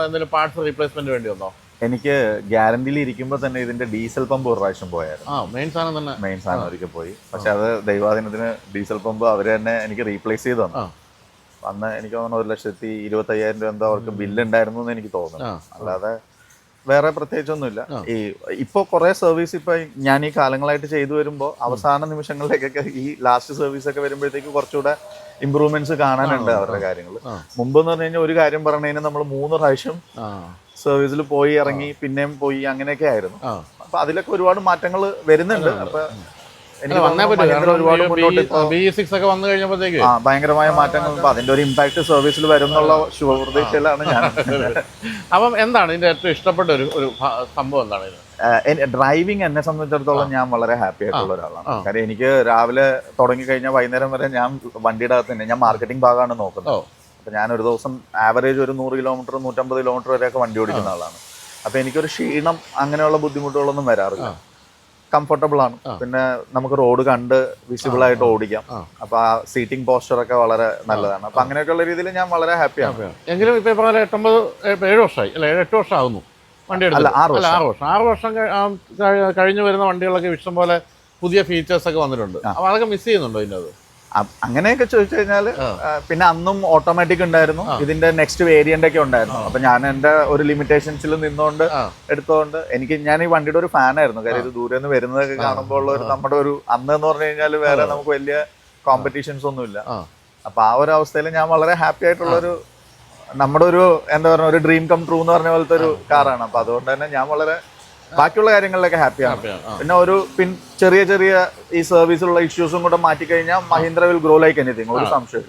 എന്തെങ്കിലും പാർട്സ് റീപ്ലേസ്മെന്റ് വേണ്ടി വന്നോ? എനിക്ക് ഗ്യാരണ്ടിയിൽ ഇരിക്കുമ്പോൾ തന്നെ ഇതിന്റെ ഡീസൽ പമ്പ് ഒരു പ്രാവശ്യം പോയായിരുന്നു. മെയിൻ സാധനം തന്നെ. മെയിൻ സാധനം ഒരിക്കൽ പോയി. പക്ഷെ അത് ദൈവാധീനത്തിന് ഡീസൽ പമ്പ് അവർ തന്നെ എനിക്ക് റീപ്ലേസ് ചെയ്ത് തന്നു. അന്ന് എനിക്ക് തോന്നുന്നു ഒരു ലക്ഷത്തി ഇരുപത്തി അയ്യായിരം രൂപ എന്തോ അവർക്ക് ബില്ലുണ്ടായിരുന്നു എന്ന് എനിക്ക് തോന്നുന്നു. അല്ലാതെ വേറെ പ്രത്യേകിച്ചൊന്നുമില്ല. ഈ ഇപ്പൊ കുറേ സർവീസ് ഇപ്പൊ ഞാൻ ഈ കാലങ്ങളായിട്ട് ചെയ്തു വരുമ്പോൾ അവസാന നിമിഷങ്ങളിലേക്കൊക്കെ ഈ ലാസ്റ്റ് സർവീസ് ഒക്കെ വരുമ്പോഴത്തേക്ക് കുറച്ചുകൂടെ ഇമ്പ്രൂവ്മെന്റ്സ് കാണാനുണ്ട് അവരുടെ കാര്യങ്ങൾ. മുമ്പ് എന്ന് പറഞ്ഞു കഴിഞ്ഞാൽ ഒരു കാര്യം പറഞ്ഞു കഴിഞ്ഞാൽ നമ്മൾ മൂന്ന് പ്രാവശ്യം സർവീസിൽ പോയി ഇറങ്ങി പിന്നെയും പോയി അങ്ങനെയൊക്കെ ആയിരുന്നു. അപ്പൊ അതിലൊക്കെ ഒരുപാട് മാറ്റങ്ങൾ വരുന്നുണ്ട്. അപ്പൊ ഒക്കെ വന്നു കഴിഞ്ഞപ്പോഴത്തേക്ക് ഭയങ്കരമായ മാറ്റങ്ങൾ അതിന്റെ ഒരു ഇമ്പാക്ട് സർവീസിൽ വരുന്നുള്ള ശുഭപ്രതീക്ഷയിലാണ് ഞാൻ. അപ്പം എന്താണ് ഇതിന്റെ ഏറ്റവും ഇഷ്ടപ്പെട്ട ഒരു ഒരു സംഭവം എന്താണ് ഇത് ഡ്രൈവിംഗ് എന്നെ സംബന്ധിച്ചിടത്തോളം ഞാൻ വളരെ ഹാപ്പി ആയിട്ടുള്ള ഒരാളാണ്. കാര്യം എനിക്ക് രാവിലെ തുടങ്ങി കഴിഞ്ഞാൽ വൈകുന്നേരം വരെ ഞാൻ വണ്ടിയുടെ അകത്ത് തന്നെ ഞാൻ മാർക്കറ്റിംഗ് ഭാഗമാണ് നോക്കുന്നത്. ഓ അപ്പൊ ഞാൻ ഒരു ദിവസം ആവറേജ് ഒരു നൂറ് കിലോമീറ്റർ നൂറ്റമ്പത് കിലോമീറ്റർ വരെയൊക്കെ വണ്ടി ഓടിക്കുന്ന ആളാണ്. അപ്പൊ എനിക്കൊരു ക്ഷീണം അങ്ങനെയുള്ള ബുദ്ധിമുട്ടുകളൊന്നും വരാറില്ല. കംഫർട്ടബിൾ ആണ്. പിന്നെ നമുക്ക് റോഡ് കണ്ട് വിസിബിൾ ആയിട്ട് ഓടിക്കാം. അപ്പൊ ആ സീറ്റിംഗ് പോസ്റ്റർ ഒക്കെ വളരെ നല്ലതാണ്. അപ്പൊ അങ്ങനെയൊക്കെയുള്ള രീതിയിൽ ഞാൻ വളരെ ഹാപ്പിയാണ് എങ്കിലും ഇപ്പൊ പറഞ്ഞ എട്ടൊമ്പത് ഏഴ് വർഷമായി അല്ല ഏഴ് എട്ട് വർഷം ആകുന്നു വണ്ടി. അല്ല, ആറ് വർഷം. ആറ് വർഷം കഴിഞ്ഞു വരുന്ന വണ്ടികളൊക്കെ ഇഷ്ടം പോലെ പുതിയ ഫീച്ചേഴ്സ് ഒക്കെ വന്നിട്ടുണ്ട്. അപ്പൊ അതൊക്കെ മിസ് ചെയ്യുന്നുണ്ടോ അ- അങ്ങനെയൊക്കെ ചോദിച്ചു കഴിഞ്ഞാൽ പിന്നെ അന്നും ഓട്ടോമാറ്റിക് ഉണ്ടായിരുന്നു. ഇതിന്റെ നെക്സ്റ്റ് വേരിയന്റ് ഒക്കെ ഉണ്ടായിരുന്നു. അപ്പൊ ഞാൻ എന്റെ ഒരു ലിമിറ്റേഷൻസിൽ നിന്നുകൊണ്ട് എടുത്തുകൊണ്ട് എടുത്തോണ്ട് എനിക്ക് ഞാൻ ഈ വണ്ടിയുടെ ഒരു ഫാനായിരുന്നു കാര്യം ഇത് ദൂരെ നിന്ന് വരുന്നതൊക്കെ കാണുമ്പോൾ ഉള്ള ഒരു നമ്മുടെ ഒരു അന്ന് എന്ന് പറഞ്ഞു കഴിഞ്ഞാൽ വേറെ നമുക്ക് വലിയ കോമ്പറ്റീഷൻസ് ഒന്നുമില്ല. ഇല്ല അപ്പൊ ആ ഒരു അവസ്ഥയിൽ ഞാൻ വളരെ ഹാപ്പി ആയിട്ടുള്ള ഒരു നമ്മുടെ ഒരു എന്താ പറയുക ഒരു ഡ്രീം കം ട്രൂ എന്ന് പറഞ്ഞ പോലത്തെ ഒരു കാറാണ് അപ്പൊ അതുകൊണ്ട് തന്നെ ഞാൻ വളരെ ബാക്കിയുള്ള കാര്യങ്ങളിലൊക്കെ ഹാപ്പിയാണ്. പിന്നെ ഒരു പിൻ ചെറിയ ചെറിയ ഈ സർവീസിലുള്ള ഇഷ്യൂസും കൂടെ മാറ്റി കഴിഞ്ഞാൽ Mahindra will grow like anything ഒരു സംശയം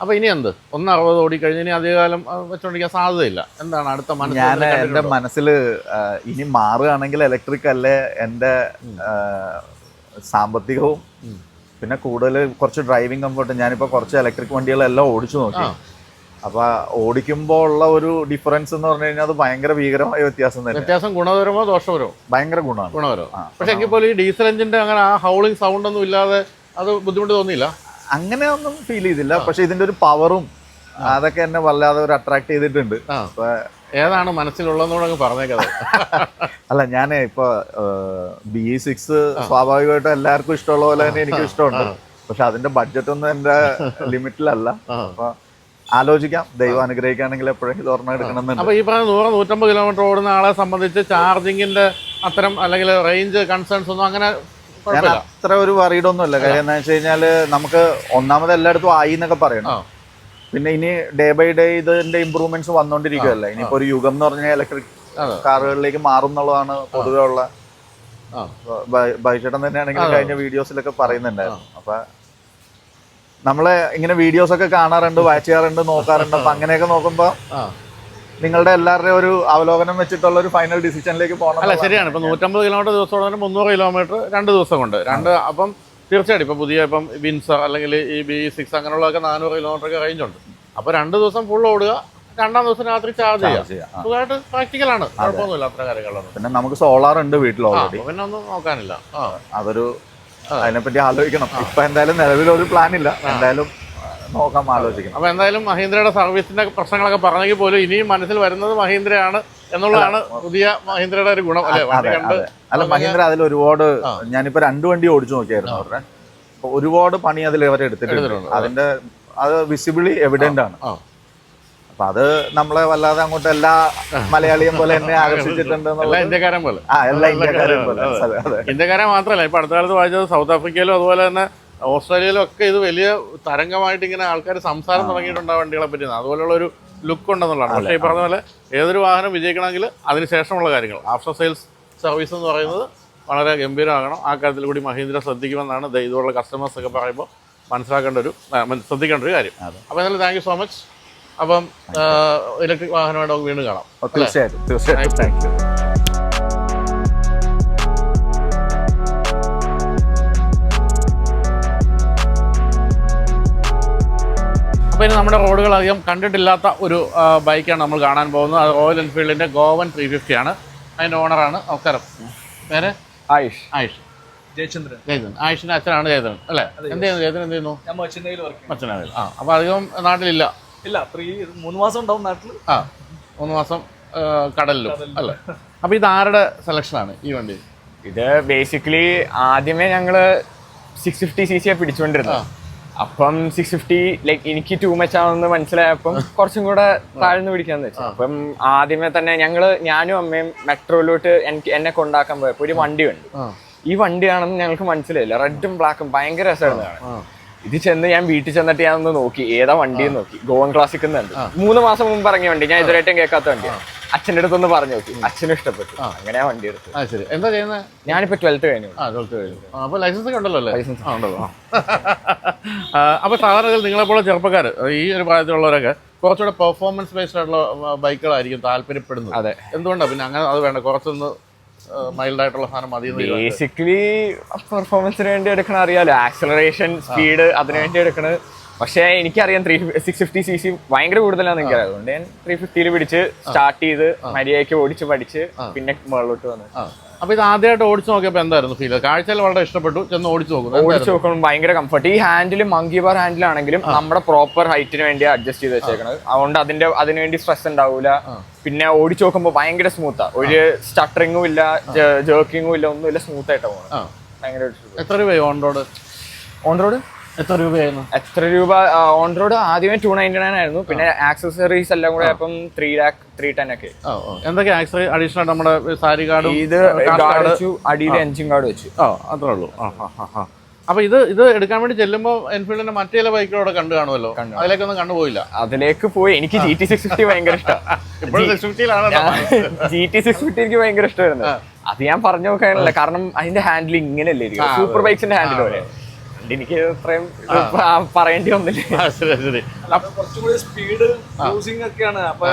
അപ്പൊ ഇനി എന്ത്? ഒന്ന് അറുപത് ഓടി കഴിഞ്ഞ് ഇനി അധികകാലം വെച്ചോണ്ടിരിക്കാൻ സാധ്യതയില്ല. എന്താണ് അടുത്ത മനസ്സിൽ ഞാൻ എന്റെ മനസ്സിൽ ഇനി മാറുകയാണെങ്കിൽ ഇലക്ട്രിക് അല്ലേ എന്റെ സാമ്പത്തികവും പിന്നെ കൂടുതൽ കുറച്ച് ഡ്രൈവിംഗ് കംഫർട്ട് ഞാനിപ്പോ കുറച്ച് ഇലക്ട്രിക് വണ്ടികളെല്ലാം ഓടിച്ചു നോക്കി. ആ. അപ്പൊ ഓടിക്കുമ്പോൾ ഉള്ള ഒരു ഡിഫറൻസ് എന്ന് പറഞ്ഞു കഴിഞ്ഞാൽ അത് ഭയങ്കര ഭീകരമായ വ്യത്യാസം തന്നെ. വ്യത്യാസം ഗുണപരമോ ദോഷപരമോ ഭയങ്കര ഗുണമാണ്. ഗുണപരമോ. പക്ഷെ എങ്കിൽ പോലും ഈ ഡീസൽ എഞ്ചിന്റെ അങ്ങനെ ആ ഹൗളിംഗ് സൗണ്ട് ഒന്നും ഇല്ലാതെ അത് ബുദ്ധിമുട്ട് തോന്നിയില്ല? അങ്ങനെ ഒന്നും ഫീൽ ചെയ്തില്ല പക്ഷെ ഇതിന്റെ ഒരു പവറും അതൊക്കെ എന്നെ വല്ലാതെ ഒരു അട്രാക്ട് ചെയ്തിട്ടുണ്ട്. ഏതാണ് മനസ്സിലുള്ളതെന്നൂടെ അങ്ങ് പറഞ്ഞേക്കത് അല്ല ഞാൻ ഇപ്പൊ ബി സിക്സ് സ്വാഭാവികമായിട്ടും എല്ലാവർക്കും ഇഷ്ടമുള്ള പോലെ തന്നെ എനിക്ക് ഇഷ്ടമുണ്ട്. പക്ഷെ അതിന്റെ ബഡ്ജറ്റ് ഒന്നും എന്റെ ലിമിറ്റിലല്ല അപ്പോൾ അപ്പൊ ആലോചിക്കാം. ദൈവം അനുഗ്രഹിക്കുകയാണെങ്കിൽ എപ്പോഴെങ്കിലും ഓർമ്മ എടുക്കണം അപ്പൊ ഈ പറഞ്ഞ നൂറ് നൂറ്റമ്പത് കിലോമീറ്റർ ഓടുന്ന ആളെ സംബന്ധിച്ച് ചാർജിങ്ങിന്റെ അത്തരം അല്ലെങ്കിൽ റേഞ്ച് കൺസേൺസ് ഒന്നും അങ്ങനെ ഞാൻ അത്ര ഒരു വറീഡൊന്നുമില്ല കാര്യം എന്താ വെച്ച് കഴിഞ്ഞാൽ നമുക്ക് ഒന്നാമത് എല്ലായിടത്തും ആയി എന്നൊക്കെ പറയണം. പിന്നെ ഇനി ഡേ ബൈ ഡേ ഇതിന്റെ ഇമ്പ്രൂവ്മെന്റ്സ് വന്നോണ്ടിരിക്കുകയല്ലേ ഇനിയിപ്പോ ഒരു യുഗം എന്ന് പറഞ്ഞാൽ ഇലക്ട്രിക് കാറുകളിലേക്ക് മാറും എന്നുള്ളതാണ് പൊതുവെ ഉള്ള ബൈചേട്ടൻ തന്നെയാണെങ്കിൽ കഴിഞ്ഞ വീഡിയോസിലൊക്കെ പറയുന്നുണ്ടായിരുന്നു. അപ്പൊ നമ്മളെ ഇങ്ങനെ വീഡിയോസ് ഒക്കെ കാണാറുണ്ട് വാച്ച് ചെയ്യാറുണ്ട് നോക്കാറുണ്ട്. അപ്പൊ അങ്ങനെയൊക്കെ നോക്കുമ്പോ നിങ്ങളുടെ എല്ലാവരുടെയും ഒരു അവലോകനം വെച്ചിട്ടുള്ള ഒരു ഫൈനൽ ഡിസിഷനിലേക്ക് പോകണം അല്ല ശരിയാണ്. ഇപ്പൊ നൂറ്റമ്പത് കിലോമീറ്റർ ദിവസം ഓടുന്നതിന് മുന്നൂറ് കിലോമീറ്റർ രണ്ട് ദിവസം കൊണ്ട് രണ്ട് അപ്പം തീർച്ചയായിട്ടും ഇപ്പൊ പുതിയ ഇപ്പം വിൻസ് അല്ലെങ്കിൽ ഈ ബി സിക്സ് അങ്ങനെയുള്ളതൊക്കെ നാനൂറ് കിലോമീറ്റർ ഒക്കെ റേഞ്ച് ഉണ്ട്. അപ്പൊ രണ്ട് ദിവസം ഫുൾ ഓടുക രണ്ടാം ദിവസം രാത്രി ചാർജ് ചെയ്യാം. സുഖമായിട്ട് പ്രാക്ടിക്കലാണ് കുഴപ്പമൊന്നുമില്ല അത്ര പിന്നെ നമുക്ക് സോളാർ ഉണ്ട് വീട്ടിൽ ഓൾറെഡി പിന്നെ ഒന്നും നോക്കാനില്ല. അതൊരു അതിനെപ്പറ്റി ആലോചിക്കണം. ഇപ്പൊ എന്തായാലും നിലവിലൊരു പ്ലാൻ ഇല്ല എന്തായാലും നോക്കാം ആലോചിക്കണം. അപ്പൊ എന്തായാലും മഹീന്ദ്രയുടെ സർവീസിന്റെ പ്രശ്നങ്ങളൊക്കെ പറഞ്ഞെങ്കിൽ പോലും ഇനിയും മനസ്സിൽ വരുന്നത് മഹീന്ദ്രയാണ് എന്നുള്ളതാണ് പുതിയ മഹീന്ദ്രയുടെ ഒരു ഗുണം അല്ലെ? അല്ല മഹീന്ദ്ര അതിൽ ഒരുപാട് ഞാനിപ്പോ രണ്ടു വണ്ടി ഓടിച്ചു നോക്കിയായിരുന്നു അവരുടെ. ഒരുപാട് പണി അതിൽ അവർ എടുത്തിട്ടുണ്ട്. എടുത്തിട്ടുണ്ട്. അതിന്റെ അത് വിസിബിളി എവിഡന്റ് ആണ് അപ്പൊ അത് നമ്മളെ വല്ലാതെ അങ്ങോട്ട് എല്ലാ മലയാളിയും പോലെ എന്നെ ആകർഷിച്ചിട്ടുണ്ട് എല്ലാ ഇന്ത്യക്കാരൻ പോലെ. ആ എല്ലാ ഇന്ത്യക്കാരെയും പോലെ. അതെ. അതെ ഇന്ത്യക്കാരെ മാത്രമല്ല ഇപ്പൊ അടുത്ത കാലത്ത് വായിച്ചത് സൗത്ത് ആഫ്രിക്കയിലും അതുപോലെ തന്നെ ഓസ്ട്രേലിയയിലും ഒക്കെ ഇത് വലിയ തരംഗമായിട്ട് ഇങ്ങനെ ആൾക്കാർ സംസാരം തുടങ്ങിയിട്ടുണ്ട് ആ വണ്ടികളെ പറ്റി. അതുപോലെയുള്ള ഒരു ലുക്ക് ഉണ്ടെന്നുള്ളതാണ്. പക്ഷേ ഈ പറഞ്ഞ പോലെ ഏതൊരു വാഹനം വിജയിക്കണമെങ്കിൽ അതിനുശേഷമുള്ള കാര്യങ്ങൾ. ആഫ്റ്റർ സെയിൽസ് സർവീസ് എന്ന് പറയുന്നത് വളരെ ഗംഭീരമാകണം. ആ കാര്യത്തിൽ കൂടി മഹീന്ദ്ര ശ്രദ്ധിക്കുമെന്നാണ് ഇതുപോലുള്ള കസ്റ്റമേഴ്സ് ഒക്കെ പറയുമ്പോൾ മനസ്സിലാക്കേണ്ട ഒരു ശ്രദ്ധിക്കേണ്ട ഒരു കാര്യം. അപ്പോൾ എന്നാലും താങ്ക് യു സോ മച്ച് അപ്പം ഇലക്ട്രിക് വാഹനമായിട്ട് നമുക്ക് വീണ്ടും കാണാം. തീർച്ചയായിട്ടും തീർച്ചയായിട്ടും. താങ്ക് യു അപ്പോൾ ഇനി നമ്മുടെ റോഡുകൾ അധികം കണ്ടിട്ടില്ലാത്ത ഒരു ബൈക്കാണ് നമ്മൾ കാണാൻ പോകുന്നത്. അത് റോയൽ എൻഫീൽഡിന്റെ ഗോവൻ ത്രീ ഫിഫ്റ്റി ആണ്. അതിന്റെ ഓണറാണ് നമസ്കാരം പേര്? ആയുഷ്. ആയുഷ്. ജയചന്ദ്രൻ. ജയചന്ദ്രൻ. ആയുഷിന്റെ അച്ഛനാണ് ജയചന്ദ്രൻ അല്ലേ? എന്ത് ചെയ്യുന്നു? ജയചന്ദ്രൻ എന്ത് ചെയ്യുന്നു? അച്ഛനാണ് ആ അപ്പോൾ അധികം നാട്ടിലില്ല. ഇല്ല ത്രീ മൂന്ന് മാസം ഉണ്ടാവും നാട്ടിൽ ആ മൂന്ന് മാസം കടലിലും അല്ലേ? അപ്പോൾ ഇത് ആരുടെ സെലക്ഷനാണ് ഈ വണ്ടി? ഇത് ബേസിക്കലി ആദ്യമേ ഞങ്ങൾ സിക്സ് ഫിഫ്റ്റി സി സിയെ പിടിച്ചുകൊണ്ടിരുന്നത് അപ്പം സിക്സ് ഫിഫ്റ്റി ലൈക്ക് എനിക്ക് ടൂ മച്ച് ആണെന്ന് മനസ്സിലായപ്പം കുറച്ചും കൂടെ താഴ്ന്നു പിടിക്കാന്ന് വെച്ചു. അപ്പം ആദ്യമേ തന്നെ ഞങ്ങൾ ഞാനും അമ്മയും മെട്രോയിലോട്ട് എനിക്ക് എന്നെ കൊണ്ടാക്കാൻ പോയപ്പോ ഒരു വണ്ടി ഉണ്ട് ഈ വണ്ടിയാണെന്ന് ഞങ്ങൾക്ക് മനസ്സിലായില്ല. റെഡും ബ്ലാക്കും ഭയങ്കര രസമായിരുന്നു ഇത് ചെന്ന് ഞാൻ വീട്ടിൽ ചെന്നിട്ട് ഞാൻ ഒന്ന് നോക്കി. ഏതാ വണ്ടി എന്ന് നോക്കി. ഗോവൻ ക്ലാസിക് എന്നുണ്ട് മൂന്ന് മാസം മുമ്പ് ഇറങ്ങിയ വണ്ടി. ഞാൻ ഇതുവരെയായിട്ടും കേൾക്കാത്ത വണ്ടിയാണ് അച്ഛന്റെ അടുത്തൊന്ന് പറഞ്ഞു നോക്കി. അച്ഛനും ഇഷ്ടപ്പെട്ടു. അങ്ങനെ ആ വണ്ടി എടുത്തു. ശരി. എന്താ ചെയ്യുന്നത് ഞാനിപ്പോ ട്വൽത്ത് കഴിഞ്ഞു. അപ്പോൾ ലൈസൻസ് ഒക്കെ ഉണ്ടല്ലോ ലൈസൻസ് ഉണ്ടല്ലോ. ആ, അപ്പോൾ സാധാരണ നിങ്ങളെപ്പോലെ ചെറുപ്പക്കാർ ഈ ഒരു പ്രായത്തിലുള്ളവരൊക്കെ കുറച്ചുകൂടെ പെർഫോമൻസ് ബേസ്ഡ് ആയിട്ടുള്ള ബൈക്കുകളായിരിക്കും താല്പര്യപ്പെടുന്നത്. അതെ. എന്തുകൊണ്ടാണ് പിന്നെ അങ്ങനെ അത് വേണ്ട. കുറച്ചൊന്ന് സാധനം മതി ബേസിക്കലി പെർഫോമൻസിന് വേണ്ടി എടുക്കണ അറിയാലോ. ആക്സലറേഷൻ സ്പീഡ് അതിനുവേണ്ടി എടുക്കണത് പക്ഷേ എനിക്കറിയാം three six fifty C C ഭയങ്കര കൂടുതലാണെന്ന് എനിക്ക് അതുകൊണ്ട് ഞാൻ ത്രീ ഫിഫ്റ്റിയിൽ പിടിച്ച് സ്റ്റാർട്ട് ചെയ്ത് മര്യാദയ്ക്ക് ഓടിച്ച് പഠിച്ച് പിന്നെ മുകളിലോട്ട് വന്നു. ആ അപ്പോൾ ഇത് ആദ്യമായിട്ട് ഓടിച്ചു നോക്കിയപ്പോ എന്തായിരുന്നു ഫീൽ കാഴ്ചയിൽ വളരെ ഇഷ്ടപ്പെട്ടു ചെന്ന് ഓടിച്ചു നോക്കുന്നു. ഓടിച്ചു നോക്കുമ്പോൾ ഭയങ്കര കംഫർട്ട് ഈ ഹാൻഡിൽ മങ്കി ബാർ ഹാൻഡിലാണെങ്കിലും നമ്മുടെ പ്രോപ്പർ ഹൈറ്റിന് വേണ്ടി അഡ്ജസ്റ്റ് ചെയ്ത് വെച്ചേക്കണത്. അതുകൊണ്ട് അതിന്റെ അതിനുവേണ്ടി സ്ട്രെസ് ഉണ്ടാവില്ല പിന്നെ ഓടിച്ചു നോക്കുമ്പോൾ ഭയങ്കര സ്മൂത്താ ഒരു സ്റ്റട്ടറിങ്ങും ഇല്ല ജേർക്കിങ്ങും ഇല്ല ഒന്നുമില്ല സ്മൂത്ത് ആയിട്ടാണ് പോകുന്നത് ഭയങ്കര എത്ര രൂപയായി ഓൺ റോഡ് ഓൺ റോഡ് എത്ര രൂപയായിരുന്നു? എത്ര രൂപ ഓൺ റോഡ് ആദ്യമേ ടു നയന്റി നയൻ ആയിരുന്നു. പിന്നെ ആക്സസറീസ് എല്ലാം കൂടെ അപ്പം ത്രീ ലാക്ക് ത്രീ ടെൻ ഒക്കെ. എന്തൊക്കെ അഡീഷണൽ നമ്മുടെ സാരി കാർഡും ഇത് ഗാർഡ് വെച്ചു അടിയിൽ എഞ്ചിൻ കാർഡ് വെച്ചു. ആ അത്രേ ഉള്ളൂ. ആ അപ്പൊ ഇത് ഇത് എടുക്കാൻ വേണ്ടി ചെല്ലുമ്പോൾ എൻഫീൽഡിന്റെ മറ്റേ ചില ബൈക്കുകളോട് കണ്ടു കാണുമല്ലോ? അതിലേക്കൊന്നും കണ്ടുപോയില്ല അതിലേക്ക് പോയി. എനിക്ക് ജി ടി സിക്സ് ഫിഫ്റ്റി ഭയങ്കര ഇഷ്ടമാണ് ജി ടി സിക്സ് ഫിഫ്റ്റി എനിക്ക് ഭയങ്കര ഇഷ്ടമായിരുന്നു. അത് ഞാൻ പറഞ്ഞു നോക്കാനല്ല. കാരണം അതിന്റെ ഹാൻഡിൽ ഇങ്ങനെയല്ലേ സൂപ്പർ ബൈക്സിന്റെ ഹാൻഡിൽ പോലെ. എനിക്ക് ഇത്രയും പറയേണ്ടി വന്നില്ല. ശരി ശരി. കുറച്ചുകൂടി കുറച്ചും കൂടി സ്പീഡ് യൂസിങ് ഒക്കെയാണ്. അപ്പൊ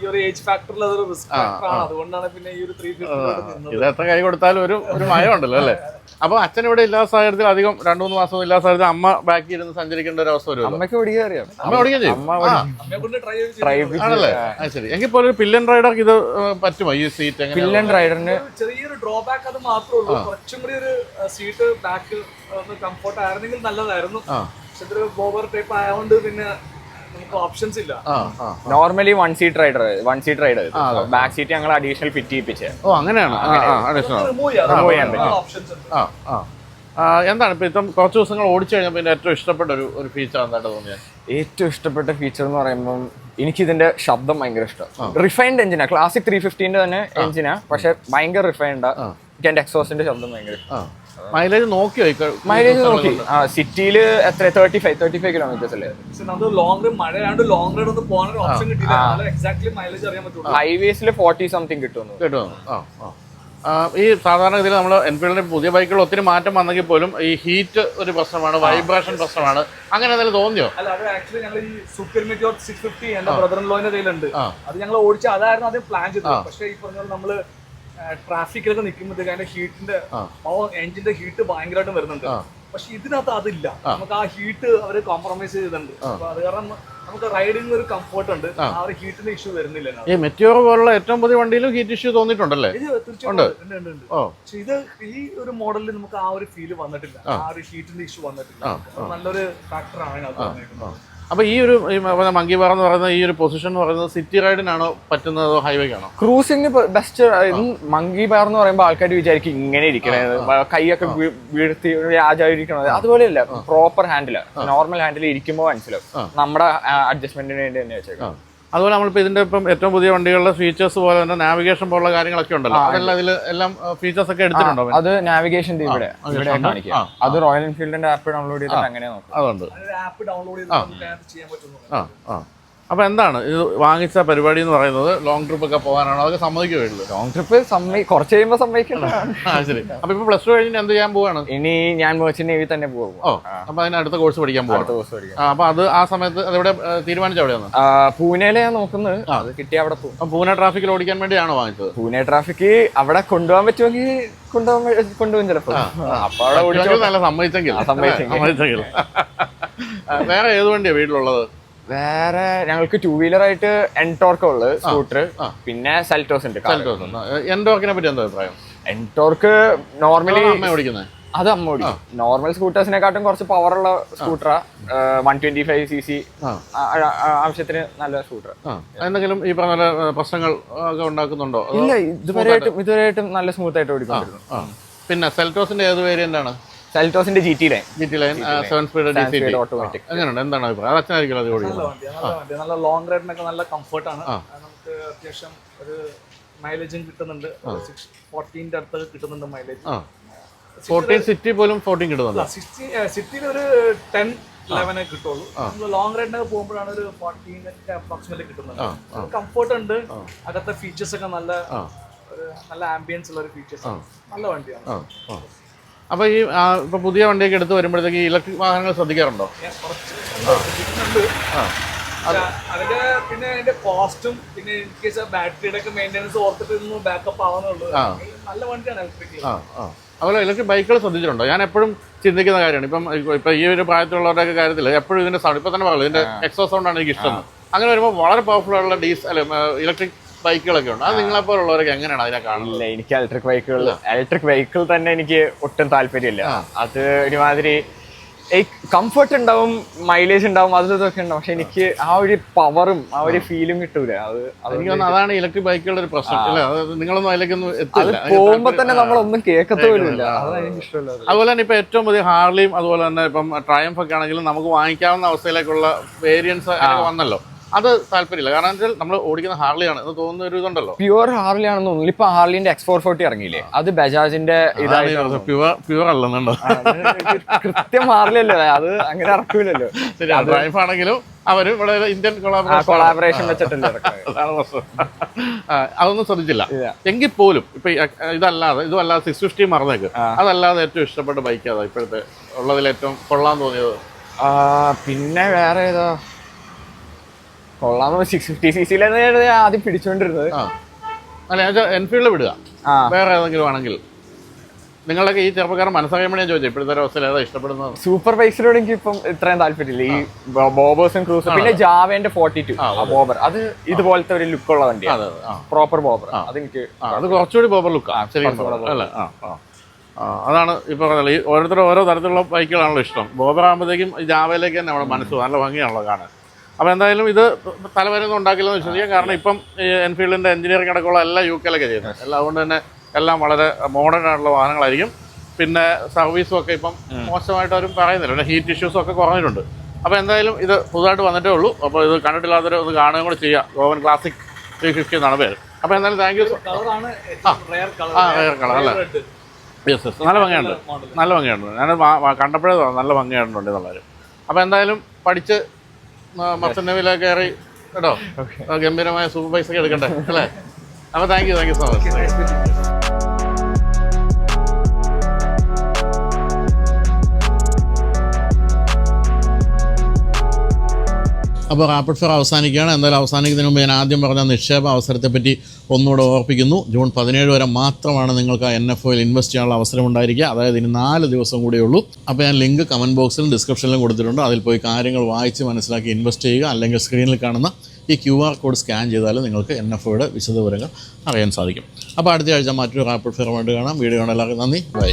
ഈ ഒരു ഏജ് ഫാക്ടറിൽ അതൊരു റിസ്ക് ഫാക്ടറാണ് അതുകൊണ്ടാണ് പിന്നെ ഈ ഒരു ത്രീ ഫിഫ്റ്റി ഇത് എത്ര കൈ കൊടുത്താലും ഒരു ഒരു മയം ഉണ്ടല്ലോ അല്ലേ അപ്പൊ അച്ഛൻ ഇവിടെ ഇല്ലാത്ത സാഹചര്യത്തിൽ അധികം രണ്ടു മൂന്ന് മാസം ഇല്ലാത്ത സാഹചര്യത്തിൽ അമ്മ ബാക്കി ഇരുന്ന് സഞ്ചരിക്കേണ്ട ഒരു അവസ്ഥ വരുമല്ലോ? അമ്മയ്ക്ക് ഓടിക്കാൻ അറിയാം അമ്മ ചെയ്യും ആണല്ലേ? ശരി. എങ്കിൽ പോലും ഒരു പില്ലൻ റൈഡർക്ക് ഇത് പറ്റുമോ? ഈ സീറ്റ് എങ്ങനെ പില്ലൻ റൈഡറിന് ചെറിയൊരു ഡ്രോബാക്ക് അത് മാത്രമേ ഉള്ളൂ കുറച്ചും കൂടി ഒരു സീറ്റ് ബാക്ക് കംഫോർട്ട് ആയിരുന്നെങ്കിൽ നല്ലതായിരുന്നു. ആ. പക്ഷെ ബോബർ ടൈപ്പ് ആയതുകൊണ്ട് പിന്നെ ഓപ്ഷൻസ് ഇല്ല. Normally one seat rider one seat rider back seat ഞങ്ങൾ അഡീഷണൽ ഫിറ്റ് ചെയ്യിപ്പിച്ച്. ഓ അങ്ങനെയാണ്. റിമൂവ് ചെയ്യാൻ എന്താണ് ഇപ്പൊ ഇപ്പം കുറച്ച് ദിവസങ്ങൾ ഓടിച്ചു കഴിഞ്ഞാൽ പിന്നെ ഏറ്റവും ഇഷ്ടപ്പെട്ട ഒരു ഒരു ഫീച്ചർ എന്തായിട്ട് തോന്നിയത്? ഏറ്റവും ഇഷ്ടപ്പെട്ട ഫീച്ചർ എന്ന് പറയുമ്പോൾ എനിക്ക് ഇതിന്റെ ശബ്ദം ഭയങ്കര ഇഷ്ടം. റിഫൈൻഡ് എഞ്ചിനാ ക്ലാസിക് ത്രീ ഫിഫ്റ്റീന്റെ തന്നെ എഞ്ചിനാ പക്ഷെ ഭയങ്കര റിഫൈൻഡ് എനിക്ക് എന്റെ എക്സോസിന്റെ ശബ്ദം ഭയങ്കര ഇഷ്ടം. ആ മൈലേജ് നോക്കിയോ? മൈലേജ് നോക്കി. ആ സിറ്റിയിൽ എത്ര? Thirty five thirty five kilometres അല്ലേ ലോങ് റൈഡ് മഴയാണ്ട് ലോങ് റൈഡ് ഒന്ന് പോകാൻ ഓപ്ഷൻ കിട്ടിയില്ല. എക്സാക്ട്ലി മൈലേജ് അറിയാൻ പറ്റുള്ളൂ. ഹൈവേസിൽ ഫോർട്ടി സംതിങ് കിട്ടുന്നു കിട്ടുന്നു ആ ആ. ആ, ഈ സാധാരണ ഇതിൽ നമ്മൾ എൻഫീൽഡിന്റെ പുതിയ ബൈക്കുകൾ ഒത്തിരി മാറ്റം വന്നെങ്കിൽ പോലും ഈ ഹീറ്റ് ഒരു പ്രശ്നമാണ് വൈബ്രേഷൻ പ്രശ്നമാണ്. അങ്ങനെ എന്തെങ്കിലും തോന്നിയോ? അല്ല അത് ആക്ച്വലി ഞങ്ങൾ ഈ സൂപ്പർ മെറ്റിയോർ സിക്സ് ഫിഫ്റ്റി എന്റെ ബ്രദർ ലോന്റെ കയ്യിലുണ്ട്. അത് ഞങ്ങൾ ഓടിച്ച അതായിരുന്നു ആദ്യം പ്ലാൻ ചെയ്തത്. പക്ഷേ ഈ പറഞ്ഞ നമ്മൾ നമ്മൾ ട്രാഫിക്കിലൊക്കെ നിൽക്കുമ്പോഴത്തേക്ക് അതിന്റെ ഹീറ്റിന്റെ എഞ്ചിന്റെ ഹീറ്റ് ഭയങ്കരമായിട്ട് വരുന്നുണ്ട്. പക്ഷെ ഇതിനകത്ത് അതില്ല. നമുക്ക് ആ ഹീറ്റ് അവർ കോംപ്രമൈസ് ചെയ്തിട്ടുണ്ട്. അപ്പൊ അത് കാരണം നമുക്ക് റൈഡിംഗ് ഒരു കംഫർട്ട് ഉണ്ട്. ആ. ഒരു ഹീറ്റിന്റെ ഇഷ്യൂ വരുന്നില്ല. ഈ മെറ്റിയോർ പോലുള്ള ഏറ്റവും പുതിയ വണ്ടിയിലും ഹീറ്റ് ഇഷ്യൂ തോന്നിയിട്ടുണ്ടല്ലേ? ഇത് തീർച്ചയായിട്ടും. പക്ഷെ ഇത് ഈ ഒരു മോഡലിൽ നമുക്ക് ആ ഒരു ഫീൽ വന്നിട്ടില്ല. ആ. ഒരു ഹീറ്റിന്റെ ഇഷ്യൂ വന്നിട്ടില്ല. നല്ലൊരു നല്ലൊരു ഫാക്ടറാണ് അതിനകത്ത് വന്നേക്കുന്നത് അപ്പൊ ഈ ഒരു ഈ മങ്കി ബാർ എന്ന് പറയുന്ന ഈ ഒരു പൊസിഷൻ എന്ന് പറയുന്നത് സിറ്റി റൈഡിനാണോ പറ്റുന്നത് അതോ ഹൈവേക്കാണോ ക്രൂസിംഗ് ബെസ്റ്റ് മങ്കി ബാർ എന്ന് പറയുമ്പോൾ ആൾക്കാർ വിചാരിക്കും ഇങ്ങനെ ഇരിക്കണേ. കൈയൊക്കെ വീഴ്ത്തി വ്യാജായിരിക്കണത് അതുപോലെയല്ല പ്രോപ്പർ ഹാൻഡിൽ നോർമൽ ഹാൻഡിൽ ഇരിക്കുമ്പോൾ മനസ്സിലാവും. നമ്മുടെ അഡ്ജസ്റ്റ്മെന്റിന് വേണ്ടി തന്നെ വെച്ചേക്കാം അതുപോലെ നമ്മളിപ്പോൾ ഇതിന്റെ ഇപ്പം ഏറ്റവും പുതിയ വണ്ടികളുടെ ഫീച്ചേഴ്സ് പോലെ തന്നെ നാവിഗേഷൻ പോലുള്ള കാര്യങ്ങളൊക്കെ ഉണ്ടല്ലോ. അതെല്ലാം ഇതിൽ എല്ലാം ഫീച്ചേഴ്സ് ഒക്കെ എടുത്തിട്ടുണ്ടോ? അത് നാവിഗേഷൻ ഇവിടെ. ഇവിടെ. കാണിക്കുക. ആ, അത് റോയൽ എൻഫീൽഡിന്റെ ആപ്പ് ഡൗൺലോഡ് ചെയ്തിട്ട് അങ്ങനെ നോക്കാം അതുണ്ട്. ഒരു ആപ്പ് ഡൗൺലോഡ് ചെയ്ത് ചെയ്യാൻ പറ്റുന്നു ആ ആ. അപ്പൊ എന്താണ്? ഇത് വാങ്ങിച്ച പരിപാടി എന്ന് പറയുന്നത് ലോങ് ട്രിപ്പ് ഒക്കെ പോകാനാണോ? അതൊക്കെ സമ്മതിക്കുമോ വീട്ടിൽ ലോങ് ട്രിപ്പ് സമ്മതി കുറച്ച് കഴിയുമ്പോൾ സമ്മതിക്കണം ആ ശരി. അപ്പൊ ഇപ്പൊ പ്ലസ് ടു കഴിഞ്ഞ് എന്ത് ചെയ്യാൻ പോവാണ്? ഇനി ഞാൻ മേർച്ചന്റ് നേവി തന്നെ പോകും. ഓ അപ്പൊ അതിന് അടുത്ത കോഴ്സ് പഠിക്കാൻ അടുത്ത പോവാണ് ദിവസം പഠിക്കാം. അപ്പോൾ അപ്പൊ അത് ആ സമയത്ത് അതെവിടെ തീരുമാനിച്ച എവിടെയാണ് പൂനെയിലെ ഞാൻ നോക്കുന്നത്. അത് കിട്ടിയ അവിടെ പോകും. പൂനെ ട്രാഫിക്കിൽ ഓടിക്കാൻ വേണ്ടിയാണ് വാങ്ങിച്ചത്? പൂനെ ട്രാഫിക്ക് അവിടെ കൊണ്ടുപോകാൻ പറ്റുമെങ്കിൽ കൊണ്ടുപോകാൻ കൊണ്ടുപോകും ചിലപ്പോ. അപ്പൊ അവിടെ നല്ല സമ്മതിച്ചെങ്കിൽ. സമ്മതിച്ചെങ്കിൽ. വേറെ ഏത് വണ്ടിയാണ് വീട്ടിലുള്ളത്? വേറെ ഞങ്ങൾക്ക് ടൂ വീലർ ആയിട്ട് എൻടോർക്ക് ഉള്ളത് സ്കൂട്ടർ പിന്നെ സെൽറ്റോസ് ഉണ്ട് എൻടോർക്കിനെ പറ്റി എന്താ അഭിപ്രായം? എൻടോർക്ക് നോർമലി ഓടിക്കുന്നത് അത് അമ്മ ഓടിക്കും. നോർമൽ സ്കൂട്ടേഴ്സിനെക്കാട്ടും കുറച്ച് പവർ ഉള്ള സ്കൂട്ടറാ one twenty five C C ആവശ്യത്തിന് നല്ല സ്കൂട്ടർ എന്തെങ്കിലും ഈ പറഞ്ഞ പ്രശ്നങ്ങൾ ഒക്കെ ഉണ്ടാക്കുന്നുണ്ടോ? ഇതുവരെ ഇല്ല ഇതുവരെയായിട്ടും ഇതുവരെയായിട്ടും നല്ല സ്മൂത്ത് ആയിട്ട് ഓടിക്കുന്നു പിന്നെ സെൽറ്റോസിന്റെ ഏത് വേരിയന്റ് ആണ്? സെൽറ്റോസിന്റെ G T line G T line seven speed D C speed automatic. എന്താണ് അഭിപ്രായം? അത് അച്ഛനായിരിക്കും അത് നല്ല ഓടിക്കുന്നത് നല്ല ലോങ് റൈഡിനൊക്കെ നല്ല കംഫർട്ടാണ് ആണ് നമുക്ക് അത്യാവശ്യം ഒരു മൈലേജും കിട്ടുന്നുണ്ട്. ഫോർട്ടീന്റെ അടുത്ത് കിട്ടുന്നുണ്ട് മൈലേജ് ഫോർട്ടീൻ സിറ്റി പോലും ഫോർട്ടീൻ കിട്ടുന്നുണ്ട്? സിക്സ്റ്റി സിറ്റിയിൽ ഒരു ടെൻ ലെവനെ കിട്ടുള്ളൂ. നമ്മൾ ലോങ് റൈഡിനൊക്കെ പോകുമ്പോഴാണ് ഒരു ഫോർട്ടീൻ അപ്രോക്സിമേറ്റ്ലി കിട്ടുന്നത്. കംഫർട്ട് ഉണ്ട്. അകത്തെ ഫീച്ചേഴ്സ് ഒക്കെ നല്ല ഒരു നല്ല ആംബിയൻസ് ഉള്ള ഒരു ഫീച്ചേഴ്സ് നല്ല വണ്ടിയാണ്. ആ ആ അപ്പൊ ഈ ഇപ്പൊ പുതിയ വണ്ടിയൊക്കെ എടുത്ത് വരുമ്പോഴത്തേക്ക് ഇലക്ട്രിക് വാഹനങ്ങൾ ശ്രദ്ധിക്കാറുണ്ടോ? അതിന്റെ പിന്നെ അതിന്റെ കോസ്റ്റും പിന്നെ ഇൻ കേസ് ബാറ്ററിയുടെ ഒക്കെ മെയിന്റെനൻസ് ഓർത്തിട്ട് ഇന്ന് ബാക്കപ്പ് ആവുന്നുള്ളൂ. നല്ല വണ്ടിയാണ് ഇലക്ട്രിക് അതുപോലെ ഇലക്ട്രിക് ബൈക്കുകൾ ശ്രദ്ധിച്ചിട്ടുണ്ടോ? ഞാൻ എപ്പോഴും ചിന്തിക്കുന്ന കാര്യമാണ്. ഇപ്പം ഇപ്പൊ ഈ ഒരു പ്രായത്തിലുള്ളവരുടെ കാര്യത്തിൽ എപ്പോഴും ഇതിന്റെ സൗണ്ട് ഇപ്പൊ തന്നെ പറഞ്ഞു ഇതിന്റെ എക്സോ സൗണ്ട് ആണ് എനിക്ക് ഇഷ്ടം അങ്ങനെ വരുമ്പോൾ വളരെ പവർഫുൾ ആയിട്ടുള്ള ഡീസ് അല്ലെ ഇലക്ട്രിക് ബൈക്കുകളൊക്കെ ഉണ്ട്. അത് നിങ്ങളെ പോലുള്ളവരൊക്കെ എങ്ങനെയാണ് അതിനെ കാണുന്നത്? ഇല്ല എനിക്ക് ഇലക്ട്രിക് വെഹിക്കിൾ ഇലക്ട്രിക് വെഹിക്കിൾ തന്നെ എനിക്ക് ഒട്ടും താല്പര്യമില്ല. അത് ഒരുമാതിരി കംഫർട്ട് ഉണ്ടാവും മൈലേജ് ഉണ്ടാവും അതിൽ ഇതൊക്കെ ഉണ്ടാവും പക്ഷെ എനിക്ക് ആ. ഒരു പവറും ആ ഒരു ഫീലും കിട്ടൂല. അത് എനിക്ക് തോന്നുന്നു അതാണ് ഇലക്ട്രിക് ബൈക്കുകളുടെ ഒരു പ്രശ്നം. അല്ലേ? അത് നിങ്ങളൊന്നും അതിലേക്കൊന്നും എത്തില്ല. പോകുമ്പോ തന്നെ നമ്മളൊന്നും കേൾക്കത്ത പോലും ഇല്ല എനിക്ക് ഇഷ്ടമുള്ളത്. അതുപോലെ തന്നെ ഇപ്പൊ ഏറ്റവും പുതിയ ഹാർലിയും അതുപോലെ തന്നെ ഇപ്പം ട്രയംഫ് ഒക്കെ ആണെങ്കിലും നമുക്ക് വാങ്ങിക്കാവുന്ന അവസ്ഥയിലേക്കുള്ള വേരിയൻസ് വന്നല്ലോ. അത് താല്പര്യമില്ല. കാരണം വെച്ചാൽ നമ്മൾ ഓടിക്കുന്ന ഹാർലി ആണ് എന്ന് തോന്നുന്ന ഒരു ഇതുണ്ടല്ലോ. പ്യുവർ ഹാർലി ആണെന്ന് തോന്നുന്നു. ഇപ്പൊ ഹാർലിന്റെ എക്സ് ഫോർ ഫോർട്ടി ഇറങ്ങിയില്ലേ? അത് ബജാജിന്റെ പ്യുവർ പ്യുവർ അല്ലെന്നുണ്ടോ കൃത്യം ഹാർലി അല്ലേ അത് അങ്ങനെ ഇറക്കൂലല്ലോ. ആണെങ്കിലും അവർ ഇവിടെ ഇന്ത്യൻ കൊളാബറേഷൻ വെച്ചിട്ടല്ലേ അതൊന്നും ശ്രദ്ധിച്ചില്ല. എങ്കിൽ പോലും ഇപ്പൊ ഇതല്ലാതെ ഇതല്ലാതെ സിക്സ് ഫിഫ്റ്റി മറന്നേക്ക്. അതല്ലാതെ ഏറ്റവും ഇഷ്ടപ്പെട്ട ബൈക്ക് അതാ ഇപ്പോഴത്തെ ഉള്ളതിൽ ഏറ്റവും കൊള്ളാൻ തോന്നിയത്? പിന്നെ വേറെ ഏതാ? കൊള്ളാമോ സിക്സ് ഫിഫ്റ്റി സി സിയിലാണ് ആദ്യം പിടിച്ചോണ്ടിരുന്നത്. അല്ല എൻഫീൽഡ് വിടുക. വേറെ ഏതെങ്കിലും ആണെങ്കിൽ. നിങ്ങളൊക്കെ ഈ ചെറുപ്പക്കാരൻ മനസ്സറിയാൻ വേണ്ടി ചോദിച്ചു ഇപ്പോഴത്തെ അവസ്ഥയിൽ ഏതാ ഇഷ്ടപ്പെടുന്നത്. സൂപ്പർ ബൈക്സിനോട് എനിക്ക് ഇപ്പം ഇത്രയും താല്പര്യമില്ല. ഈ ബോബേഴ്സും ക്രൂസും പിന്നെ ജാവേന്റെ ഫോർട്ടി ടു ബോബർ അത്. ഇതുപോലത്തെ ഒരു ലുക്ക് ഉള്ള വണ്ടിയാണ് പ്രോപ്പർ ബോബർ അതെനിക്ക് അത് കുറച്ചുകൂടി ബോബർ ലുക്കാണ് ആ, അതാണ് ഇപ്പൊ ഓരോരുത്തരും ഓരോ തരത്തിലുള്ള ബൈക്കുകളാണല്ലോ ഇഷ്ടം. ബോബർ ആകുമ്പോഴത്തേക്കും ജാവയിലേക്ക് തന്നെ നമ്മുടെ മനസ്സ് നല്ല ഭംഗിയാണല്ലോ കാണാൻ. അപ്പോൾ എന്തായാലും ഇത് തലവരൊന്നും ഉണ്ടാക്കില്ലെന്ന് വിശ്വസിക്കാം. കാരണം ഇപ്പം ഈ എൻഫീൽഡിന്റെ എഞ്ചിനീയറിംഗ് അടക്കമുള്ള എല്ലാ യു കെയിലൊക്കെ ചെയ്യുന്നത്. എല്ലാം അതുകൊണ്ട് തന്നെ എല്ലാം വളരെ മോഡേൺ ആയിട്ടുള്ള വാഹനങ്ങളായിരിക്കും. പിന്നെ സർവീസും ഒക്കെ ഇപ്പം മോശമായിട്ട് അവരും പറയുന്നില്ല. പിന്നെ ഹീറ്റ് ഇഷ്യൂസും ഒക്കെ കുറഞ്ഞിട്ടുണ്ട്. അപ്പോൾ എന്തായാലും ഇത് പുതുതായിട്ട് വന്നിട്ടേ ഉള്ളൂ. അപ്പോൾ ഇത് കണ്ടിട്ടില്ലാത്തൊരു ഇത് കാണുകയും കൂടെ ചെയ്യാം. ഗോവൻ ക്ലാസിക് ത്രീ ഫിഫ്റ്റി എന്നാണ് പേര്. അപ്പോൾ എന്തായാലും താങ്ക് യു ആ. റയർ കളർ ആ റയർ കളർ അല്ലേ? യെസ് യെസ് നല്ല ഭംഗിയുണ്ട്. നല്ല ഭംഗിയുണ്ട്. ഞാൻ കണ്ടപ്പോഴേ നല്ല ഭംഗിയുണ്ട് എന്നുള്ളവർ അപ്പോൾ എന്തായാലും പഠിച്ച് മത്തന്നവില കയറി. കേട്ടോ? ഗംഭീരമായ സൂപ്പർ പൈസ ഒക്കെ എടുക്കണ്ടേ? അല്ലേ? അപ്പോൾ thank you thank you so much അപ്പോൾ റാപ്പിഡ് ഫയർ അവസാനിക്കുകയാണ്. എന്തായാലും അവസാനിക്കുന്നതിന് മുമ്പ് ഞാൻ ആദ്യം പറഞ്ഞ നിക്ഷേപ അവസരത്തെപ്പറ്റി ഒന്നുകൂടെ ഓർപ്പിക്കുന്നു. ജൂൺ പതിനേഴ് വരെ മാത്രമാണ് നിങ്ങൾക്ക് എൻ എഫ് ഒയിൽ ഇൻവെസ്റ്റ് ചെയ്യാനുള്ള അവസരം ഉണ്ടായിരിക്കുക. അതായത് ഇനി നാല് ദിവസം കൂടിയേ ഉള്ളൂ. അപ്പോൾ ഞാൻ ലിങ്ക് കമന്റ് ബോക്സിലും ഡിസ്ക്രിപ്ഷനിലും കൊടുത്തിട്ടുണ്ട്. അതിൽ പോയി കാര്യങ്ങൾ വായിച്ച് മനസ്സിലാക്കി ഇൻവെസ്റ്റ് ചെയ്യുക. അല്ലെങ്കിൽ സ്ക്രീനിൽ കാണുന്ന ഈ ക്യു ആർ കോഡ് സ്കാൻ ചെയ്താൽ നിങ്ങൾക്ക് എൻ എഫ് ഒയുടെ വിശദവിവരങ്ങൾ അറിയാൻ സാധിക്കും. അപ്പോൾ അടുത്ത ആഴ്ച മറ്റൊരു റാപ്പിഡ് ഫെയറുമായിട്ട് കാണാം. വീഡിയോ കാണാൻ എല്ലാവർക്കും നന്ദി. ബൈ